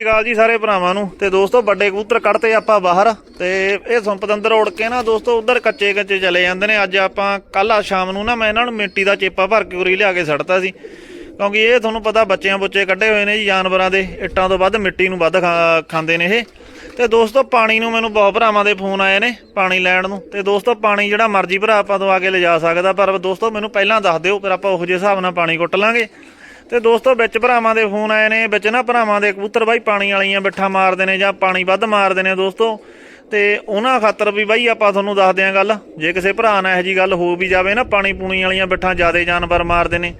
ਸਤਿ ਸ਼੍ਰੀ ਅਕਾਲ ਜੀ ਸਾਰੇ ਭਰਾਵਾਂ ਨੂੰ ਤੇ ਦੋਸਤੋ ਵੱਡੇ ਕਬੂਤਰ ਕੱਢਤੇ ਆਪਾਂ ਬਾਹਰ ਤੇ ਇਹ ਸੰਪਤ ਅੰਦਰ ਉੜ ਕੇ ਨਾ ਦੋਸਤੋ ਉਧਰ ਕੱਚੇ ਕੱਚੇ ਚਲੇ ਜਾਂਦੇ ਨੇ। ਅੱਜ ਆਪਾਂ ਕੱਲ ਆ ਸ਼ਾਮ ਨੂੰ ਨਾ ਮੈਂ ਇਹਨਾਂ ਨੂੰ ਮਿੱਟੀ ਦਾ ਚੇਪਾ ਭਰ ਕੇ ਉਰੀ ਲਿਆ ਕੇ ਸੜਤਾ ਸੀ। ਕਿਉਂਕਿ ਇਹ ਤੁਹਾਨੂੰ ਪਤਾ ਬੱਚਿਆਂ ਬੁੱਚੇ ਕੱਢੇ ਹੋਏ ਨੇ ਜੀ, ਜਾਨਵਰਾਂ ਦੇ ਇੱਟਾਂ ਤੋਂ ਵੱਧ ਮਿੱਟੀ ਨੂੰ ਵੱਧ ਖਾ- ਖਾਂਦੇ ਨੇ ਇਹ। ਤੇ ਦੋਸਤੋ ਪਾਣੀ ਨੂੰ ਮੈਨੂੰ ਬਹੁਤ ਭਰਾਵਾਂ ਦੇ ਫੋਨ ਆਏ ਨੇ ਪਾਣੀ ਲੈਣ ਨੂੰ। ਤੇ ਦੋਸਤੋ ਪਾਣੀ ਜਿਹੜਾ ਮਰਜ਼ੀ ਭਰਾ ਆਪਾਂ ਤੋਂ ਆ ਕੇ ਲਿਜਾ ਸਕਦਾ, ਪਰ ਦੋਸਤੋ ਮੈਨੂੰ ਪਹਿਲਾਂ ਦੱਸ ਦਿਓ, ਫਿਰ ਆਪਾਂ ਉਹ ਜਿਹੇ ਹਿਸਾਬ ਨਾਲ ਪਾਣੀ ਕੁੱਟ ਲਾਂਗੇ। ਤੇ ਦੋਸਤੋ ਵਿੱਚ ਭਰਾਵਾਂ ਦੇ ਫੋਨ ਆਏ ਨੇ, ਵਿੱਚ ਨਾ ਭਰਾਵਾਂ ਦੇ ਕਬੂਤਰ ਬਾਈ ਪਾਣੀ ਵਾਲੀਆਂ ਬਿੱਠਾ ਮਾਰਦੇ ਨੇ ਜਾਂ ਪਾਣੀ ਵੱਧ ਮਾਰਦੇ ਨੇ ਦੋਸਤੋ। ਤੇ ਉਹਨਾਂ ਖਾਤਰ ਵੀ ਬਾਈ ਆਪਾਂ ਤੁਹਾਨੂੰ ਦੱਸਦੇ ਆਂ ਗੱਲ, ਜੇ ਕਿਸੇ ਭਰਾ ਨਾਲ ਇਹੋ ਜੀ ਗੱਲ ਹੋ ਵੀ ਜਾਵੇ ਨਾ, ਪਾਣੀ ਪੂਣੀ ਵਾਲੀਆਂ ਬਿੱਠਾਂ ਜ਼ਿਆਦੇ ਜਾਨਵਰ ਮਾਰਦੇ ਨੇ।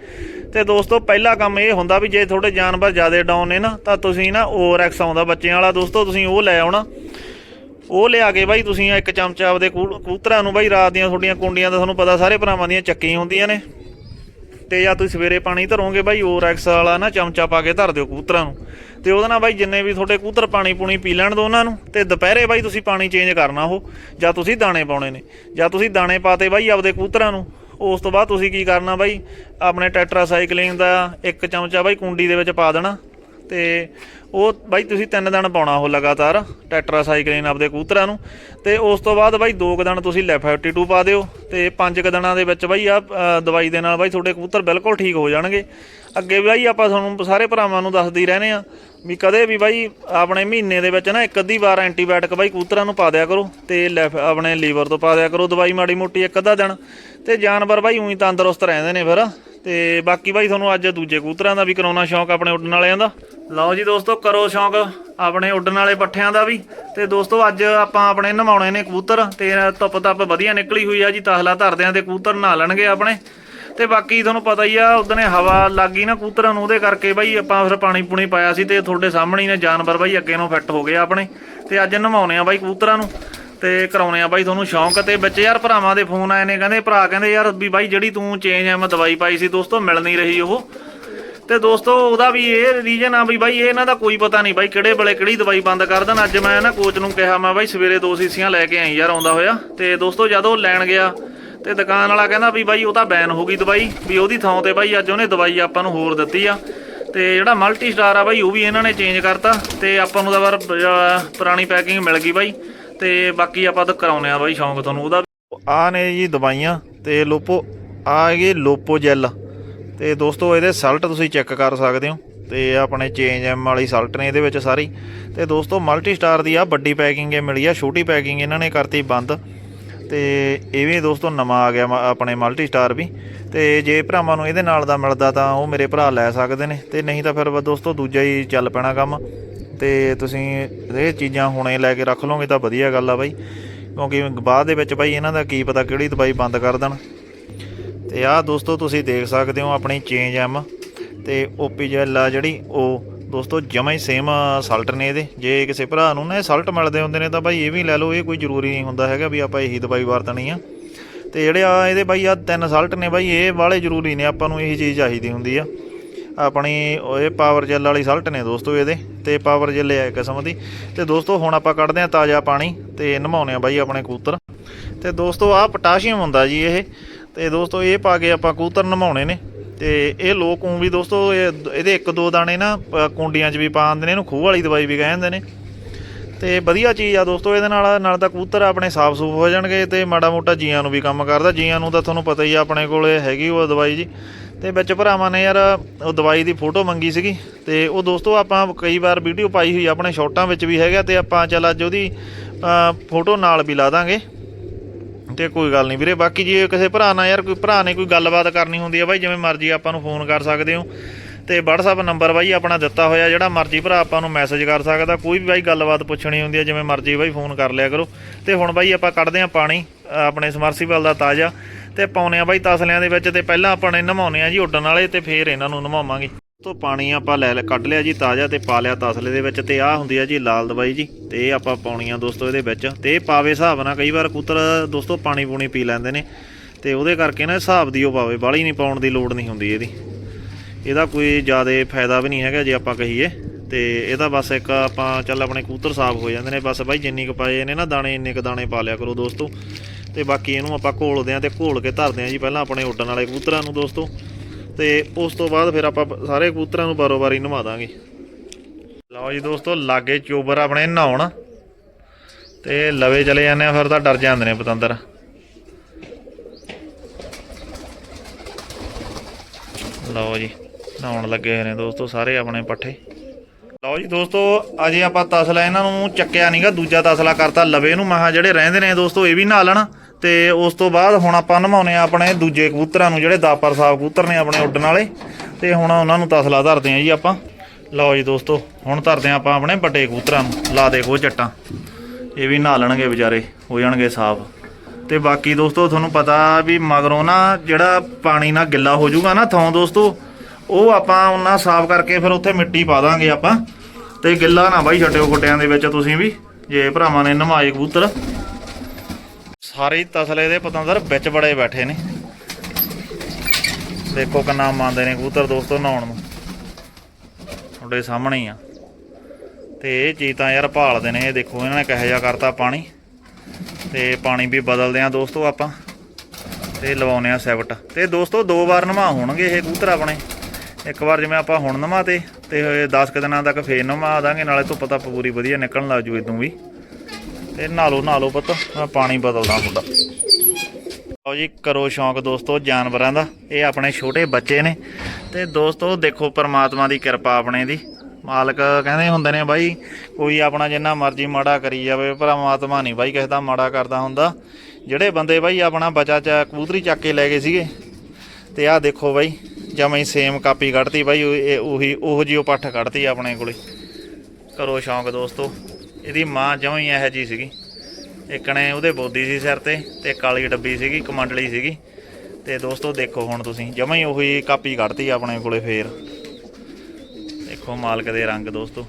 ਤੇ ਦੋਸਤੋ ਪਹਿਲਾ ਕੰਮ ਇਹ ਹੁੰਦਾ ਵੀ ਜੇ ਤੁਹਾਡੇ ਜਾਨਵਰ ਜ਼ਿਆਦੇ ਡਾਊਨ ਨੇ ਨਾ, ਤਾਂ ਤੁਸੀਂ ਨਾ ਓਵਰਐਕਸ ਆਉਂਦਾ ਬੱਚਿਆਂ ਵਾਲਾ। ਦੋਸਤੋ ਤੁਸੀਂ ਉਹ ਲੈ ਆਉਣਾ। ਉਹ ਲਿਆ ਕੇ ਬਾਈ ਤੁਸੀਂ ਇੱਕ ਚਮਚਾ ਆਪਦੇ ਕਬੂ- ਕਬੂਤਰਾਂ ਨੂੰ ਬਾਈ ਰਾਤ ਦੀਆਂ ਤੁਹਾਡੀਆਂ ਕੁੰਡੀਆਂ ਦਾ ਤੁਹਾਨੂੰ ਪਤਾ ਸਾਰੇ ਭਰਾਵਾਂ ਦੀਆਂ ਚੱਕੀਆਂ ਹੁੰਦੀਆਂ ਨੇ। ਤੇ ਜਾਂ ਤੁਸੀਂ ਸਵੇਰੇ ਪਾਣੀ ਧਰੋਗੇ ਬਾਈ ਓਰੈਕਸ ਵਾਲਾ ਨਾ ਚਮਚਾ ਪਾ ਕੇ ਧਰ ਦਿਓ ਕੂਤਰਾਂ ਨੂੰ। ਤੇ ਉਹਦੇ ਨਾਲ ਬਾਈ ਜਿੰਨੇ ਵੀ ਤੁਹਾਡੇ ਕੂਤਰ ਪਾਣੀ ਪੂਣੀ ਪੀ ਲੈਣ ਦੋ ਉਹਨਾਂ ਨੂੰ, ਤੇ ਦੁਪਹਿਰੇ ਬਾਈ ਤੁਸੀਂ ਪਾਣੀ ਚੇਂਜ ਕਰਨਾ ਉਹ, ਜਾਂ ਤੁਸੀਂ ਦਾਣੇ ਪਾਉਣੇ ਨੇ। ਜਾਂ ਤੁਸੀਂ ਦਾਣੇ ਪਾਤੇ ਬਾਈ ਆਪਦੇ ਕੂਤਰਾਂ ਨੂੰ, ਉਸ ਤੋਂ ਬਾਅਦ ਤੁਸੀਂ ਕੀ ਕਰਨਾ ਬਾਈ, ਆਪਣੇ ਟੈਟਰਾਸਾਈਕਲਿਨ ਦਾ ਇੱਕ ਚਮਚਾ ਬਾਈ ਕੁੰਡੀ ਦੇ ਵਿੱਚ ਪਾ ਦੇਣਾ ਤੇ ਉਹ ਬਾਈ ਤੁਸੀਂ ਤਿੰਨ ਦਿਨ ਪਾਉਣਾ ਉਹ ਲਗਾਤਾਰ ਟੈਟਰਾਸਾਈਕਲਿਨ ਆਪਦੇ ਕਬੂਤਰਾਂ ਨੂੰ। ਤੇ ਉਸ ਤੋਂ ਬਾਅਦ ਬਾਈ ਦੋ ਕੁ ਦਿਨ ਤੁਸੀਂ ਲੈਫ52 ਪਾ ਦਿਓ ਤੇ ਪੰਜ ਕੁ ਦਿਨਾਂ ਦੇ ਵਿੱਚ ਬਾਈ ਆ ਦਵਾਈ ਦੇ ਨਾਲ ਬਾਈ ਤੁਹਾਡੇ ਕਬੂਤਰ ਬਿਲਕੁਲ ਠੀਕ ਹੋ ਜਾਣਗੇ। ਅੱਗੇ ਬਾਈ ਆਪਾਂ ਤੁਹਾਨੂੰ ਸਾਰੇ ਭਰਾਵਾਂ ਨੂੰ ਦੱਸਦੇ ਹੀ ਰਹਨੇ ਆ ਵੀ ਕਦੇ ਵੀ ਬਾਈ ਆਪਣੇ ਮਹੀਨੇ ਦੇ ਵਿੱਚ ਨਾ ਇੱਕ ਅੱਧੀ ਵਾਰ ਐਂਟੀਬਾਇਓਟਿਕ ਬਾਈ ਕੂਤਰਾਂ ਨੂੰ ਪਾ ਦਿਆ ਕਰੋ ਤੇ ਲੈਫ ਆਪਣੇ ਲੀਵਰ ਤੋਂ ਪਾ ਦਿਆ ਕਰੋ। ਦਵਾਈ ਮਾੜੀ ਮੋਟੀ ਇੱਕ ਅੱਧਾ ਦਿਨ ਤੇ ਜਾਨਵਰ ਬਾਈ ਉਹੀ ਤੰਦਰੁਸਤ ਰਹਿੰਦੇ ਨੇ ਫਿਰ। ਤੇ ਬਾਕੀ ਬਾਈ ਤੁਹਾਨੂੰ ਅੱਜ ਦੂਜੇ ਕਬੂਤਰਾਂ ਦਾ ਵੀ ਕਰਾਉਣਾ ਸ਼ੌਂਕ ਆਪਣੇ ਉੱਡਣ ਵਾਲਿਆਂ ਦਾ। ਲਓ ਜੀ ਦੋਸਤੋ, ਕਰੋ ਸ਼ੌਂਕ ਆਪਣੇ ਉੱਡਣ ਵਾਲੇ ਪੱਠਿਆਂ ਦਾ ਵੀ। ਤੇ ਦੋਸਤੋ, ਅੱਜ ਆਪਾਂ ਆਪਣੇ ਨਮਾਉਣੇ ਨੇ ਕਬੂਤਰ ਤੇ ਧੁੱਪ ਧੱਪ ਵਧੀਆ ਨਿਕਲੀ ਹੋਈ ਆ ਜੀ, ਤਸਲਾ ਧਰਦਿਆਂ ਤੇ ਕਬੂਤਰ ਨਹਾ ਲੈਣਗੇ ਆਪਣੇ। ਤੇ ਬਾਕੀ ਤੁਹਾਨੂੰ ਪਤਾ ਹੀ ਆ ਉਦਨੇ ਹਵਾ ਲੱਗੀ ਨਾ ਕੂਤਰਾਂ ਨੂੰ, ਉਹਦੇ ਕਰਕੇ ਬਾਈ ਆਪਾਂ ਫਿਰ ਪਾਣੀ ਪੂਣੀ ਪਾਇਆ ਸੀ ਤੇ ਤੁਹਾਡੇ ਸਾਹਮਣੇ ਹੀ ਨੇ, ਜਾਨਵਰ ਬਾਈ ਅੱਗੇ ਨੂੰ ਫਿੱਟ ਹੋ ਗਏ ਆਪਣੇ। ਤੇ ਅੱਜ ਨਮਾਉਣੇ ਆ ਬਾਈ ਕੂਤਰਾਂ ਨੂੰ। ਤੇ ਕਰਾਉਣੇ ਆ ਬਾਈ ਤੁਹਾਨੂੰ ਸ਼ੌਂਕ ਤੇ ਵਿੱਚ ਯਾਰ ਭਰਾਵਾਂ ਦੇ ਫੋਨ ਆਏ ਨੇ, ਕਹਿੰਦੇ ਭਰਾ ਕਹਿੰਦੇ ਯਾਰ ਵੀ ਬਾਈ ਜਿਹੜੀ ਤੂੰ ਚੇਂਜ ਐ ਮੈਂ ਦਵਾਈ ਪਾਈ ਸੀ, ਦੋਸਤੋ ਮਿਲ ਨਹੀਂ ਰਹੀ ਉਹ। ਤੇ ਦੋਸਤੋ ਉਹਦਾ ਵੀ ਇਹ ਰੀਜਨ ਆ ਵੀ ਬਾਈ ਇਹਨਾਂ ਦਾ ਕੋਈ ਪਤਾ ਨਹੀਂ ਬਾਈ ਕਿਹੜੇ ਵੇਲੇ ਕਿਹੜੀ ਦਵਾਈ ਬੰਦ ਕਰ ਦੇਣ। ਅੱਜ ਮੈਂ ਨਾ ਕੋਚ ਨੂੰ ਕਿਹਾ, ਮੈਂ ਬਾਈ ਸਵੇਰੇ ਦੋ ਸੀਸੀਆਂ ਲੈ ਕੇ ਆਈ ਯਾਰ ਆਉਂਦਾ ਹੋਇਆ। ਤੇ ਦੋਸਤੋ ਜਦੋਂ ਲੈਣ ਗਿਆ, ਤੇ ਦੁਕਾਨ ਵਾਲਾ ਕਹਿੰਦਾ ਵੀ ਬਾਈ ਉਹ ਤਾਂ ਬੈਨ ਹੋ ਗਈ ਦਵਾਈ, ਵੀ ਉਹਦੀ ਥਾਂ ਤੇ ਬਾਈ ਅੱਜ ਉਹਨੇ ਦਵਾਈ ਆਪਾਂ ਨੂੰ ਹੋਰ ਦਿੱਤੀ ਆ। ਤੇ ਜਿਹੜਾ ਮਲਟੀ ਸਟਾਰ ਆ ਬਾਈ ਉਹ ਵੀ ਇਹਨਾਂ ਨੇ ਚੇਂਜ ਕਰਤਾ, ਤੇ ਆਪਾਂ ਨੂੰ ਤਾਂ ਵਾਰ ਪੁਰਾਣੀ ਪੈਕਿੰਗ ਮਿਲ ਗਈ ਬਾਈ। ਤੇ ਬਾਕੀ ਆਪਾਂ ਤਾਂ ਕਰਾਉਨੇ ਆ ਬਾਈ ਸ਼ੌਂਕ ਤੁਹਾਨੂੰ, ਉਹਦਾ ਆ ਨੇ ਜੀ ਦਵਾਈਆਂ ਤੇ ਲੋਪੋ, ਆ ਹੈਗੇ ਲੋਪੋ ਜੈਲ। ਤੇ ਦੋਸਤੋ ਇਹਦੇ ਸਲਟ ਤੁਸੀਂ ਚੈੱਕ ਕਰ ਸਕਦੇ ਹੋ, ਤੇ ਆਪਣੇ ਚੇਂਜ ਐਮ ਵਾਲੀ ਸਲਟ ਨੇ ਇਹਦੇ ਵਿੱਚ ਸਾਰੀ। ਤੇ ਦੋਸਤੋ ਮਲਟੀ ਸਟਾਰ ਦੀ ਆ, ਵੱਡੀ ਪੈਕਿੰਗ ਇਹ ਮਿਲੀ ਆ, ਛੋਟੀ ਪੈਕਿੰਗ ਇਹਨਾਂ ਨੇ ਕਰਤੀ ਬੰਦ। ਤੇ ਇਹ ਵੀ ਦੋਸਤੋ ਨਵਾਂ ਆ ਗਿਆ ਮ- ਆਪਣੇ ਮਲਟੀ ਸਟਾਰ ਵੀ। ਤੇ ਜੇ ਭਰਾਵਾਂ ਨੂੰ ਇਹਦੇ ਨਾਲ ਦਾ ਮਿਲਦਾ ਤਾਂ ਉਹ ਮੇਰੇ ਭਰਾ ਲੈ ਸਕਦੇ ਨੇ। ਤੇ ਨਹੀਂ ਤਾਂ ਫਿਰ ਦੋਸਤੋ ਦੂਜਾ ਹੀ ਚੱਲ ਪੈਣਾ ਕੰਮ। ਤੇ ਤੁਸੀਂ ਇਹ ਚੀਜ਼ਾਂ ਹੁਣੇ ਲੈ ਕੇ ਰੱਖ ਲਓਗੇ ਤਾਂ ਵਧੀਆ ਗੱਲ ਆ ਬਾਈ। ਕਿਉਂਕਿ ਬਾਅਦ ਦੇ ਵਿੱਚ ਬਾਈ ਇਹਨਾਂ ਦਾ ਕੀ ਪਤਾ ਕਿਹੜੀ ਦਵਾਈ ਬੰਦ ਕਰ ਦੇਣ। ਤੇ ਆਹ ਦੋਸਤੋ ਤੁਸੀਂ ਦੇਖ ਸਕਦੇ ਹੋ ਆਪਣੀ ਚੇਂਜ ਐਮ ਤੇ ਓਪੀ ਜੈਲ ਆ ਜਿਹੜੀ, ਉਹ ਦੋਸਤੋ ਜਮਾ ਹੀ ਸੇਮ ਸਲਟ ਨੇ ਇਹਦੇ। ਜੇ ਕਿਸੇ ਭਰਾ ਨੂੰ ਨਾ ਇਹ ਸਲਟ ਮਿਲਦੇ ਹੁੰਦੇ ਨੇ ਤਾਂ ਬਾਈ ਇਹ ਵੀ ਲੈ ਲਓ, ਇਹ ਕੋਈ ਜ਼ਰੂਰੀ ਨਹੀਂ ਹੁੰਦਾ ਹੈਗਾ ਵੀ ਆਪਾਂ ਇਹੀ ਦਵਾਈ ਵਰਤਣੀ ਆ। ਤੇ ਜਿਹੜੇ ਆ ਇਹਦੇ ਬਾਈ ਆ ਤਿੰਨ ਸਲਟ ਨੇ ਬਾਈ, ਇਹ ਵਾਲੇ ਜ਼ਰੂਰੀ ਨੇ, ਆਪਾਂ ਨੂੰ ਇਹੀ ਚੀਜ਼ ਚਾਹੀਦੀ ਹੁੰਦੀ ਆ। ਆਪਣੀ ਇਹ ਪਾਵਰ ਜੈਲ ਵਾਲੀ ਸਲਟ ਨੇ ਦੋਸਤੋ ਇਹਦੇ, ਤੇ ਪਾਵਰ ਜੈਲ ਹੈ ਕਿਸਮ ਦੀ। ਤੇ ਦੋਸਤੋ ਹੁਣ ਆਪਾਂ ਕੱਢਦੇ ਆ ਤਾਜ਼ਾ ਪਾਣੀ ਤੇ ਨਮਾਉਣੇ ਆ ਬਾਈ ਆਪਣੇ ਕਬੂਤਰ ਤੇ ਦੋਸਤੋ ਆਹ ਪੋਟਾਸ਼ੀਅਮ ਹੁੰਦਾ ਜੀ ਇਹ, ਤੇ ਦੋਸਤੋ ਇਹ ਪਾ ਕੇ ਆਪਾਂ ਕਬੂਤਰ ਨਮਾਉਣੇ ਨੇ। ਤੇ ਇਹ ਲੋਕ ਉਂ ਵੀ ਦੋਸਤੋ ਇਹ- ਇਹਦੇ ਇੱਕ ਦੋ ਦਾਣੇ ਨਾ ਕੁੰਡੀਆਂ 'ਚ ਵੀ ਪਾ ਦਿੰਦੇ ਨੇ, ਇਹਨੂੰ ਖੂਹ ਵਾਲੀ ਦਵਾਈ ਵੀ ਕਹਿੰਦੇ ਨੇ। ਤੇ ਵਧੀਆ ਚੀਜ਼ ਆ ਦੋਸਤੋ ਇਹਦੇ ਨਾਲ ਨਾਲ ਤਾਂ ਕਬੂਤਰ ਆਪਣੇ ਸਾਫ਼ ਸੂਫ ਹੋ ਜਾਣਗੇ ਤੇ ਮਾੜਾ ਮੋਟਾ ਜੀਆਂ ਨੂੰ ਵੀ ਕੰਮ ਕਰਦਾ। ਜੀਆਂ ਨੂੰ ਤਾਂ ਤੁਹਾਨੂੰ ਪਤਾ ਹੀ ਆ, ਆਪਣੇ ਕੋਲੇ ਹੈਗੀ ਉਹ ਦਵਾਈ ਜੀ। ਤੇ ਵਿੱਚ ਭਰਾਵਾਂ ਨੇ ਯਾਰ ਉਹ ਦਵਾਈ ਦੀ ਫੋਟੋ ਮੰਗੀ ਸੀਗੀ ਤੇ ਉਹ ਦੋਸਤੋ ਆਪਾਂ ਕਈ ਵਾਰ ਵੀਡੀਓ ਪਾਈ ਹੋਈ ਆਪਣੇ ਸ਼ਾਰਟਾਂ ਵਿੱਚ ਵੀ ਹੈਗਾ ਤੇ ਆਪਾਂ ਚੱਲ ਅੱਜ ਉਹਦੀ ਫੋਟੋ ਨਾਲ ਵੀ ਲਾ ਦਾਂਗੇ। ਤੇ ਕੋਈ ਗੱਲ ਨਹੀਂ ਵੀਰੇ, ਬਾਕੀ ਜੇ ਕਿਸੇ ਭਰਾ ਨਾਲ ਯਾਰ ਕੋਈ ਭਰਾ ਨੇ ਕੋਈ ਗੱਲਬਾਤ ਕਰਨੀ ਹੁੰਦੀ ਆ ਬਾਈ, ਜਿਵੇਂ ਮਰਜ਼ੀ ਆਪਾਂ ਨੂੰ ਫੋਨ ਕਰ ਸਕਦੇ ਹੋ। ਤੇ WhatsApp ਨੰਬਰ ਬਾਈ ਆਪਣਾ ਦਿੱਤਾ ਹੋਇਆ, ਜਿਹੜਾ ਮਰਜ਼ੀ ਭਰਾ ਆਪਾਂ ਨੂੰ ਮੈਸੇਜ ਕਰ ਸਕਦਾ, ਕੋਈ ਵੀ ਬਾਈ ਗੱਲਬਾਤ ਪੁੱਛਣੀ ਹੁੰਦੀ ਆ, ਜਿਵੇਂ ਮਰਜ਼ੀ ਬਾਈ ਫੋਨ ਕਰ ਲਿਆ ਕਰੋ। ਤੇ ਹੁਣ ਬਾਈ ਆਪਾਂ ਕੱਢਦੇ ਆ ਪਾਣੀ ਆਪਣੇ ਸਮਰਸੀਬਲ ਦਾ ਤਾਜ਼ਾ। ਤੇ ਪਾਉਨੇ ਆ ਬਾਈ ਤਸਲਿਆਂ ਦੇ ਵਿੱਚ ਤੇ ਪਹਿਲਾਂ ਆਪਾਂ ਨੇ ਨਮਾਉਨੇ ਆ ਜੀ ਉੱਡਣ ਵਾਲੇ ਤੇ ਫੇਰ ਇਹਨਾਂ ਨੂੰ ਨਮਾਵਾਂਗੇ। ਤੋਂ ਪਾਣੀ ਆਪਾਂ ਲੈ ਲੈ ਕੱਢ ਲਿਆ ਜੀ ਤਾਜ਼ਾ ਤੇ ਪਾ ਲਿਆ ਤਸਲੇ ਦੇ ਵਿੱਚ ਤੇ ਆਹ ਹੁੰਦੀ ਆ ਜੀ ਲਾਲ ਦਵਾਈ ਜੀ, ਤੇ ਇਹ ਆਪਾਂ ਪਾਉਣੀ ਆ ਦੋਸਤੋ ਇਹਦੇ ਵਿੱਚ। ਤੇ ਇਹ ਪਾਵੇ ਹਿਸਾਬ ਨਾਲ ਕਈ ਵਾਰ ਕੂਤਰ ਦੋਸਤੋ ਪਾਣੀ ਪੂਣੀ ਪੀ ਲੈਂਦੇ ਨੇ, ਤੇ ਉਹਦੇ ਕਰਕੇ ਨਾ ਹਿਸਾਬ ਦੀ ਉਹ ਪਾਵੇ, ਬਾਲੀ ਨਹੀਂ ਪਾਉਣ ਦੀ ਲੋੜ ਨਹੀਂ ਹੁੰਦੀ ਇਹਦੀ। ਇਹਦਾ ਕੋਈ ਜ਼ਿਆਦਾ ਫਾਇਦਾ ਵੀ ਨਹੀਂ ਹੈਗਾ ਜੇ ਆਪਾਂ ਕਹੀਏ। ਤੇ ਇਹਦਾ ਬਸ ਇੱਕ ਆਪਾਂ ਚੱਲ ਆਪਣੇ ਕੂਤਰ ਸਾਫ਼ ਹੋ ਜਾਂਦੇ ਨੇ, ਬਸ ਬਾਈ ਜਿੰਨੀ ਕੁ ਪਾਏ ਨੇ ਨਾ ਦਾਣੇ, ਇੰਨੇ ਕੁ ਦਾਣੇ ਪਾ ਲਿਆ ਕਰੋ ਦੋਸਤੋ। ਤੇ ਬਾਕੀ ਇਹਨੂੰ ਆਪਾਂ ਘੋਲਦੇ ਆਂ ਤੇ ਘੋਲ ਕੇ ਧਰਦੇ ਆਂ ਜੀ ਪਹਿਲਾਂ ਆਪਣੇ ਉੱਡਣ ਵਾਲੇ ਕਬੂਤਰਾਂ ਨੂੰ ਦੋਸਤੋ। ਤੇ ਉਸ ਤੋਂ ਬਾਅਦ ਫਿਰ ਆਪਾਂ ਸਾਰੇ ਕਬੂਤਰਾਂ ਨੂੰ ਬਾਰੋ ਬਾਰੀ ਨਵਾ ਦਾਂਗੇ। ਲਓ ਜੀ ਦੋਸਤੋ, ਲਾਗੇ ਚੋਬਰ ਆਪਣੇ ਨਹਾਉਣ। ਤੇ ਲਵੇ ਚਲੇ ਜਾਂਦੇ ਆ, ਫਿਰ ਤਾਂ ਡਰ ਜਾਂਦੇ ਨੇ ਪਤੰਦਰ। ਲਓ ਜੀ, ਨਹਾਉਣ ਲੱਗੇ ਹੋਏ ਨੇ ਦੋਸਤੋ ਸਾਰੇ ਆਪਣੇ ਪੱਠੇ। ਲਓ ਜੀ ਦੋਸਤੋ, ਅਜੇ ਆਪਾਂ ਤਸਲਾ ਇਹਨਾਂ ਨੂੰ ਚੱਕਿਆ ਨਹੀਂਗਾ ਦੂਜਾ ਤਸਲਾ ਕਰਤਾ ਲਵੇ ਨੂੰ। ਮਹਾ ਜਿਹੜੇ ਰਹਿੰਦੇ ਨੇ ਦੋਸਤੋ, ਇਹ ਵੀ ਨਹਾ ਲੈਣ। ਤੇ ਉਸ ਤੋਂ ਬਾਅਦ ਹੁਣ ਆਪਾਂ ਨਮਾਉਨੇ ਆ ਆਪਣੇ ਦੂਜੇ ਕਬੂਤਰਾਂ ਨੂੰ, ਜਿਹੜੇ ਦਾਪਰ ਸਾਹਿਬ ਕਬੂਤਰ ਨੇ ਆਪਣੇ ਉੱਡਣ ਵਾਲੇ। ਤੇ ਹੁਣ ਉਹਨਾਂ ਨੂੰ ਤਸਲਾ ਧਰਦੇ ਆ ਜੀ ਆਪਾਂ। ਲਓ ਜੀ ਦੋਸਤੋ, ਹੁਣ ਧਰਦੇ ਆ ਆਪਾਂ ਆਪਣੇ ਵੱਡੇ ਕਬੂਤਰਾਂ ਨੂੰ। ਲਾ ਦੇ ਕੋ ਜੱਟਾਂ ਇਹ ਵੀ ਨਹਾ ਲੈਣਗੇ ਵਿਚਾਰੇ, ਹੋ ਜਾਣਗੇ ਸਾਫ਼। ਤੇ ਬਾਕੀ ਦੋਸਤੋ, ਤੁਹਾਨੂੰ ਪਤਾ ਵੀ ਮਗਰੋਂ ਨਾ ਜਿਹੜਾ ਪਾਣੀ ਨਾਲ ਗਿੱਲਾ ਹੋ ਜਾਊਗਾ ਨਾ ਥਾਂ ਦੋਸਤੋ ਉਹ ਆਪਾਂ ਉਹਨਾਂ ਸਾਫ਼ ਕਰਕੇ ਫਿਰ ਉੱਥੇ ਮਿੱਟੀ ਪਾ ਦਾਂਗੇ ਆਪਾਂ। ਤੇ ਗਿੱਲਾ ਨਾ ਬਾਈ ਛੱਡਿਓ ਗੁੱਡਿਆਂ ਦੇ ਵਿੱਚ ਤੁਸੀਂ ਵੀ, ਜੇ ਭਰਾਵਾਂ ਨੇ ਨਮਾਏ ਕਬੂਤਰ। ਸਾਰੇ ਤਸਲੇ ਦੇ ਪਤੰਦਰ ਵਿੱਚ ਬੜੇ ਬੈਠੇ ਨੇ। ਦੇਖੋ ਕਿੰਨਾ ਮੰਨਦੇ ਨੇ ਕਬੂਤਰ ਦੋਸਤੋ ਨਹਾਉਣ ਨੂੰ। ਤੁਹਾਡੇ ਸਾਹਮਣੇ ਹੀ ਆ। ਤੇ ਇਹ ਚੀਜ਼ ਤਾਂ ਯਾਰ ਭਾਲਦੇ ਨੇ, ਇਹ ਦੇਖੋ ਇਹਨਾਂ ਨੇ ਕਿਹੋ ਜਿਹਾ ਕਰਤਾ ਪਾਣੀ। ਤੇ ਪਾਣੀ ਵੀ ਬਦਲਦੇ ਆ ਦੋਸਤੋ ਆਪਾਂ। ਤੇ ਲਵਾਉਨੇ ਆ ਸੈਵਟ। ਤੇ ਦੋਸਤੋ ਦੋ ਵਾਰ ਨਵਾ ਹੋਣਗੇ ਇਹ ਕਬੂਤਰ ਆਪਣੇ। ਇੱਕ ਵਾਰ ਜਿਵੇਂ ਆਪਾਂ ਹੁਣ ਨਵਾ ਤੇ ਤੇ 10 ਕੁ ਦਿਨਾਂ ਤੱਕ ਫੇਰ ਨਵਾ ਦਾਂਗੇ ਨਾਲੇ ਧੁੱਪ ਤਾਂ ਪੂਰੀ ਵਧੀਆ ਨਿਕਲਣ ਲੱਗ ਜੂ ਇਦੋਂ ਵੀ। ਤੇ ਨਾਲੋ ਨਾਲੋ ਪੁੱਤ ਪਾਣੀ ਬਦਲਦਾ ਹੁੰਦਾ ਲਓ ਜੀ, ਕਰੋ ਸ਼ੌਂਕ ਦੋਸਤੋ ਜਾਨਵਰਾਂ ਦਾ, ਇਹ ਆਪਣੇ ਛੋਟੇ ਬੱਚੇ ਨੇ। ਤੇ ਦੋਸਤੋ, ਦੇਖੋ ਪਰਮਾਤਮਾ ਦੀ ਕਿਰਪਾ ਆਪਣੇ ਦੀ। ਮਾਲਕ ਕਹਿੰਦੇ ਹੁੰਦੇ ਨੇ ਬਾਈ, ਕੋਈ ਆਪਣਾ ਜਿੰਨਾ ਮਰਜ਼ੀ ਮਾੜਾ ਕਰੀ ਜਾਵੇ, ਪਰਮਾਤਮਾ ਨਹੀਂ ਬਾਈ ਕਿਸੇ ਦਾ ਮਾੜਾ ਕਰਦਾ ਹੁੰਦਾ। ਜਿਹੜੇ ਬੰਦੇ ਬਾਈ ਆਪਣਾ ਬਚਾ ਚ, ਕਬੂਤਰੀ ਚੱਕ ਕੇ ਲੈ ਗਏ ਸੀਗੇ। ਤੇ ਆਹ ਦੇਖੋ ਬਾਈ ਜਮਾਂ ਹੀ ਸੇਮ ਕਾਪੀ ਕੱਢਤੀ ਬਾਈ ਇਹ ਉਹੀ, ਉਹੋ ਜਿਹੀ ਉਹ ਪੱਠ ਕੱਢਤੀ ਆਪਣੇ ਕੋਲੇ। ਕਰੋ ਸ਼ੌਂਕ ਦੋਸਤੋ। ਇਹਦੀ ਮਾਂ ਜਮਾਂ ਹੀ ਇਹੋ ਜਿਹੀ ਸੀਗੀ। ਇੱਕ ਨੇ ਉਹਦੇ ਬੋਦੀ ਸੀ ਸਿਰ ਤੇ ਤੇ ਕਾਲੀ ਡੱਬੀ ਸੀਗੀ ਕਮੰਡਲੀ ਸੀਗੀ। ਤੇ ਦੋਸਤੋ ਦੇਖੋ ਹੁਣ ਤੁਸੀਂ, ਜਮਾਂ ਹੀ ਉਹੀ ਕਾਪੀ ਕੱਢਤੀ ਆਪਣੇ ਕੋਲੇ ਫੇਰ। ਦੇਖੋ ਮਾਲਕ ਦੇ ਰੰਗ ਦੋਸਤੋ।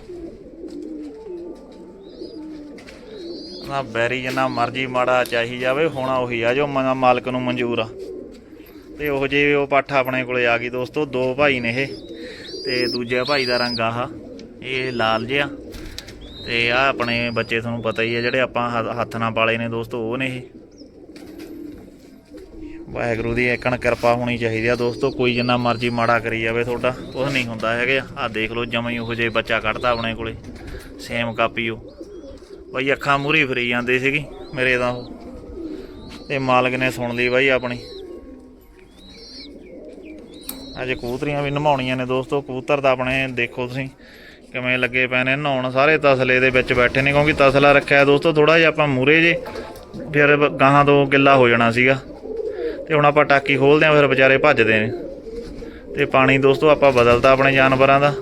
ਨਾ ਬੈਰੀ ਜਿੰਨਾ ਮਰਜ਼ੀ ਮਾੜਾ ਚਾਹੀ ਜਾਵੇ, ਹੋਣਾ ਉਹੀ ਆ ਜੋ ਮਾਲਕ ਨੂੰ ਮਨਜ਼ੂਰ ਆ। ਤੇ ਉਹ ਜੇ ਉਹ ਪੱਠ ਆਪਣੇ ਕੋਲੇ ਆ ਗਈ ਦੋਸਤੋ, ਦੋ ਭਾਈ ਨੇ ਇਹ ਤੇ ਦੂਜੇ ਭਾਈ ਦਾ ਰੰਗ ਆਹ, ਇਹ ਲਾਲ ਜਿਹਾ ਤੇ ਆ ਆਪਣੇ ਬੱਚੇ ਤੁਹਾਨੂੰ ਪਤਾ ਹੀ ਹੈ ਜਿਹੜੇ ਆਪਾਂ ਹੱਥ ਨਾਲ ਪਾਲੇ ਨੇ ਦੋਸਤੋ, ਉਹ ਨੇ ਇਹ। ਵਾਹਿਗੁਰੂ ਦੀ ਏਕਣ ਕਿਰਪਾ ਹੋਣੀ ਚਾਹੀਦੀ ਆ ਦੋਸਤੋ, ਕੋਈ ਜਿੰਨਾ ਮਰਜ਼ੀ ਮਾੜਾ ਕਰੀ ਜਾਵੇ ਤੁਹਾਡਾ ਕੁਝ ਨਹੀਂ ਹੁੰਦਾ ਹੈਗਾ। ਆ ਦੇਖ ਲਓ, ਜਮਾਂ ਹੀ ਉਹੋ ਜਿਹੇ ਬੱਚਾ ਕੱਢਦਾ ਆਪਣੇ ਕੋਲੇ ਸੇਮ ਕਾਪੀ ਉਹ। ਬਈ ਅੱਖਾਂ ਮੂਰੀ ਫਰੀ ਜਾਂਦੇ ਸੀਗੀ, ਮੇਰੇ ਤਾਂ ਉਹ। ਤੇ ਮਾਲਕ ਨੇ ਸੁਣ ਲਈ ਬਾਈ ਆਪਣੀ। ਅੱਜ ਕਬੂਤਰੀਆਂ ਵੀ ਨਮਾਉਣੀਆਂ ਨੇ ਦੋਸਤੋ, ਕਬੂਤਰ ਤਾਂ ਆਪਣੇ ਦੇਖੋ ਤੁਸੀਂ ਕਿਵੇਂ ਲੱਗੇ ਪਏ ਨੇ, ਨਹਾਉਣ ਸਾਰੇ ਤਸਲੇ ਦੇ ਵਿੱਚ ਬੈਠੇ ਨੇ ਕਿਉਂਕਿ ਤਸਲਾ ਰੱਖਿਆ ਦੋਸਤੋ ਥੋੜਾ ਜਿਹਾ ਆਪਾਂ ਮੂਰੇ ਜੇ, ਫਿਰ ਗਾਹਾਂ ਤੋਂ ਗਿੱਲਾ ਹੋ ਜਾਣਾ ਸੀਗਾ। ਤੇ ਹੁਣ ਆਪਾਂ ਟਾਕੀ ਖੋਲਦੇ ਆਂ ਫਿਰ ਵਿਚਾਰੇ ਭੱਜਦੇ ਨੇ। ਤੇ ਪਾਣੀ ਦੋਸਤੋ, ਆਪਾਂ ਬਦਲਤਾ ਆਪਣੇ ਜਾਨਵਰਾਂ ਦਾ।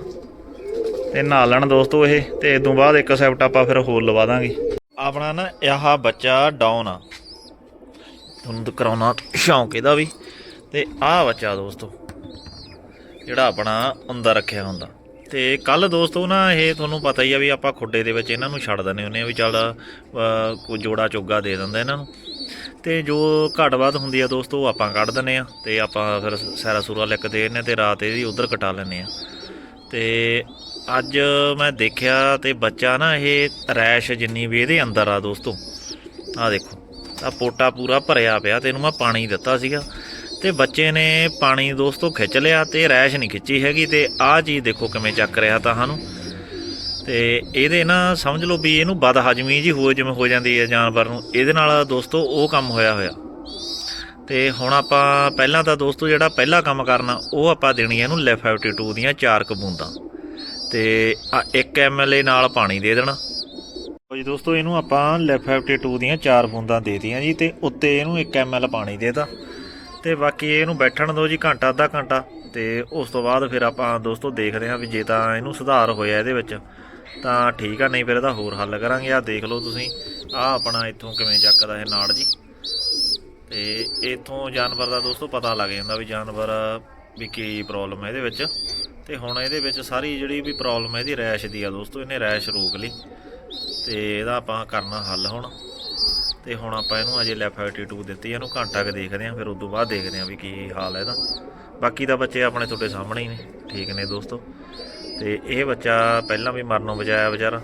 ਤੇ ਨਹਾ ਲੈਣ ਦੋਸਤੋ ਇਹ, ਤੇ ਇਦੋਂ ਬਾਅਦ ਇੱਕ ਸੈਪਟ ਆਪਾਂ ਫਿਰ ਹੋਰ ਲਵਾ ਦਾਂਗੇ। ਆਪਣਾ ਨਾ ਆਹ ਬੱਚਾ ਡਾਊਨ ਆ। ਤੁਹਾਨੂੰ ਕਰਾਉਣਾ ਸ਼ੌਂਕ ਇਹਦਾ ਵੀ। ਤੇ ਆਹ ਬੱਚਾ ਦੋਸਤੋ ਜਿਹੜਾ ਆਪਣਾ ਅੰਦਰ ਰੱਖਿਆ ਹੁੰਦਾ। ਤੇ ਕੱਲ ਦੋਸਤੋ ਨਾ ਇਹ ਤੁਹਾਨੂੰ ਪਤਾ ਹੀ ਆ ਵੀ ਆਪਾਂ ਖੁੱਡੇ ਦੇ ਵਿੱਚ ਇਹਨਾਂ ਨੂੰ ਛੱਡ ਦਿੰਦੇ ਹੁੰਦੇ ਆ ਵੀ ਚੱਲ ਅਹ, ਕੋਈ ਜੋੜਾ ਚੋਗਾ ਦੇ ਦਿੰਦਾ ਇਹਨਾਂ ਨੂੰ। ਤੇ ਜੋ ਘੱਟ ਵੱਧ ਹੁੰਦੀ ਆ ਦੋਸਤੋ ਉਹ ਆਪਾਂ ਕੱਢ ਦਿੰਦੇ ਆ ਤੇ ਆਪਾਂ ਫਿਰ ਸੈਰਾ ਸੂਰਾ ਲਿਖ ਦੇ ਨੇ ਤੇ ਰਾਤ ਇਹਦੀ ਉਧਰ ਕਟਾ ਲੈਂਦੇ ਆ। ਤੇ ਅੱਜ ਮੈਂ ਦੇਖਿਆ ਤੇ ਬੱਚਾ ਨਾ ਇਹ ਰੈਸ਼ ਜਿੰਨੀ ਵੀ ਇਹਦੇ ਅੰਦਰ ਆ ਦੋਸਤੋ। ਆ ਦੇਖੋ ਆ ਪੋਟਾ ਪੂਰਾ ਭਰਿਆ ਪਿਆ ਤੇ ਇਹਨੂੰ ਮੈਂ ਪਾਣੀ ਦਿੱਤਾ ਸੀਗਾ। ਤੇ ਬੱਚੇ ਨੇ ਪਾਣੀ ਦੋਸਤੋ ਖਿੱਚ ਲਿਆ ਤੇ ਰੈਸ਼ ਨਹੀਂ ਖਿੱਚੀ ਹੈਗੀ ਤੇ ਆਹ ਚੀਜ਼ ਦੇਖੋ ਕਿਵੇਂ ਚੱਕ ਰਿਹਾ ਤੁਹਾਨੂੰ ਤੇ ਇਹਦੇ ਨਾ ਸਮਝ ਲਓ ਵੀ ਇਹਨੂੰ ਬਦ ਹਜਮੀ ਜੀ ਹੋ ਜਿਵੇਂ ਹੋ ਜਾਂਦੀ ਹੈ ਜਾਨਵਰ ਨੂੰ। ਇਹਦੇ ਨਾਲ ਦੋਸਤੋ ਉਹ ਕੰਮ ਹੋਇਆ ਹੋਇਆ। ਤੇ ਹੁਣ ਆਪਾਂ ਪਹਿਲਾਂ ਤਾਂ ਦੋਸਤੋ ਜਿਹੜਾ ਪਹਿਲਾ ਕੰਮ ਕਰਨਾ, ਉਹ ਆਪਾਂ ਦੇਣੀ ਹੈ ਇਹਨੂੰ ਲੈਫ 52 ਦੀਆਂ ਚਾਰ ਕੁ ਬੂੰਦਾਂ ਤੇ ਆ 1 ਐਮਐਲਏ ਨਾਲ ਪਾਣੀ ਦੇ ਦੇਣਾ। ਲਓ ਜੀ ਦੋਸਤੋ ਇਹਨੂੰ ਆਪਾਂ ਲੈਫ 52 ਦੀਆਂ ਚਾਰ ਬੂੰਦਾਂ ਦੇ ਦਿੱਤੀਆਂ ਜੀ ਤੇ ਉੱਤੇ ਇਹਨੂੰ 1 ਐਮਐਲ ਪਾਣੀ ਦੇਤਾ। ਤੇ ਬਾਕੀ ਇਹਨੂੰ ਬੈਠਣ ਦਿਓ ਜੀ ਘੰਟਾ, ਅੱਧਾ ਘੰਟਾ ਤੇ ਉਸ ਤੋਂ ਬਾਅਦ ਫਿਰ ਆਪਾਂ ਦੋਸਤੋ ਦੇਖਦੇ ਹਾਂ ਵੀ ਜੇ ਤਾਂ ਇਹਨੂੰ ਸੁਧਾਰ ਹੋਇਆ ਇਹਦੇ ਵਿੱਚ, ਤਾਂ ਠੀਕ ਆ, ਨਹੀਂ ਫਿਰ ਇਹਦਾ ਹੋਰ ਹੱਲ ਕਰਾਂਗੇ। ਆ ਦੇਖ ਲਓ ਤੁਸੀਂ ਆ ਆਪਣਾ ਇੱਥੋਂ ਕਿਵੇਂ ਚੱਕਦਾ ਇਹ ਨਾੜ ਜੀ। ਤੇ ਇਥੋਂ ਜਾਨਵਰ ਦਾ ਦੋਸਤੋ ਪਤਾ ਲੱਗ ਜਾਂਦਾ ਵੀ ਜਾਨਵਰ ਵੀ ਕੀ ਪ੍ਰੋਬਲਮ ਹੈ ਇਹਦੇ ਵਿੱਚ। ਤੇ ਹੁਣ ਇਹਦੇ ਵਿੱਚ ਸਾਰੀ ਜਿਹੜੀ ਵੀ ਪ੍ਰੋਬਲਮ ਹੈ ਇਹਦੀ ਰੈਸ਼ ਦੀ ਆ ਦੋਸਤੋ, ਇਹਨੇ ਰੈਸ਼ ਰੋਕ ਲਈ। ਤੇ ਇਹਦਾ ਆਪਾਂ ਕਰਨਾ ਹੱਲ ਹੁਣ। ਤੇ ਹੁਣ ਆਪਾਂ ਇਹਨੂੰ ਅਜੇ ਲੈਫ 52 ਦਿੱਤੀ ਇਹਨੂੰ ਘੰਟਾ ਕੁ ਦੇਖਦੇ ਆਂ, ਫਿਰ ਉਸ ਤੋਂ ਬਾਅਦ ਦੇਖਦੇ ਆਂ ਵੀ ਕੀ ਹਾਲ ਹੈ ਇਹਦਾ। ਬਾਕੀ ਤਾਂ ਬੱਚੇ ਆਪਣੇ ਤੁਹਾਡੇ ਸਾਹਮਣੇ ਹੀ ਨੇ, ਠੀਕ ਨੇ ਦੋਸਤੋ। ਤੇ ਇਹ ਬੱਚਾ ਪਹਿਲਾਂ ਵੀ ਮਰਨੋਂ ਬਚਾਇਆ ਵਿਚਾਰਾ,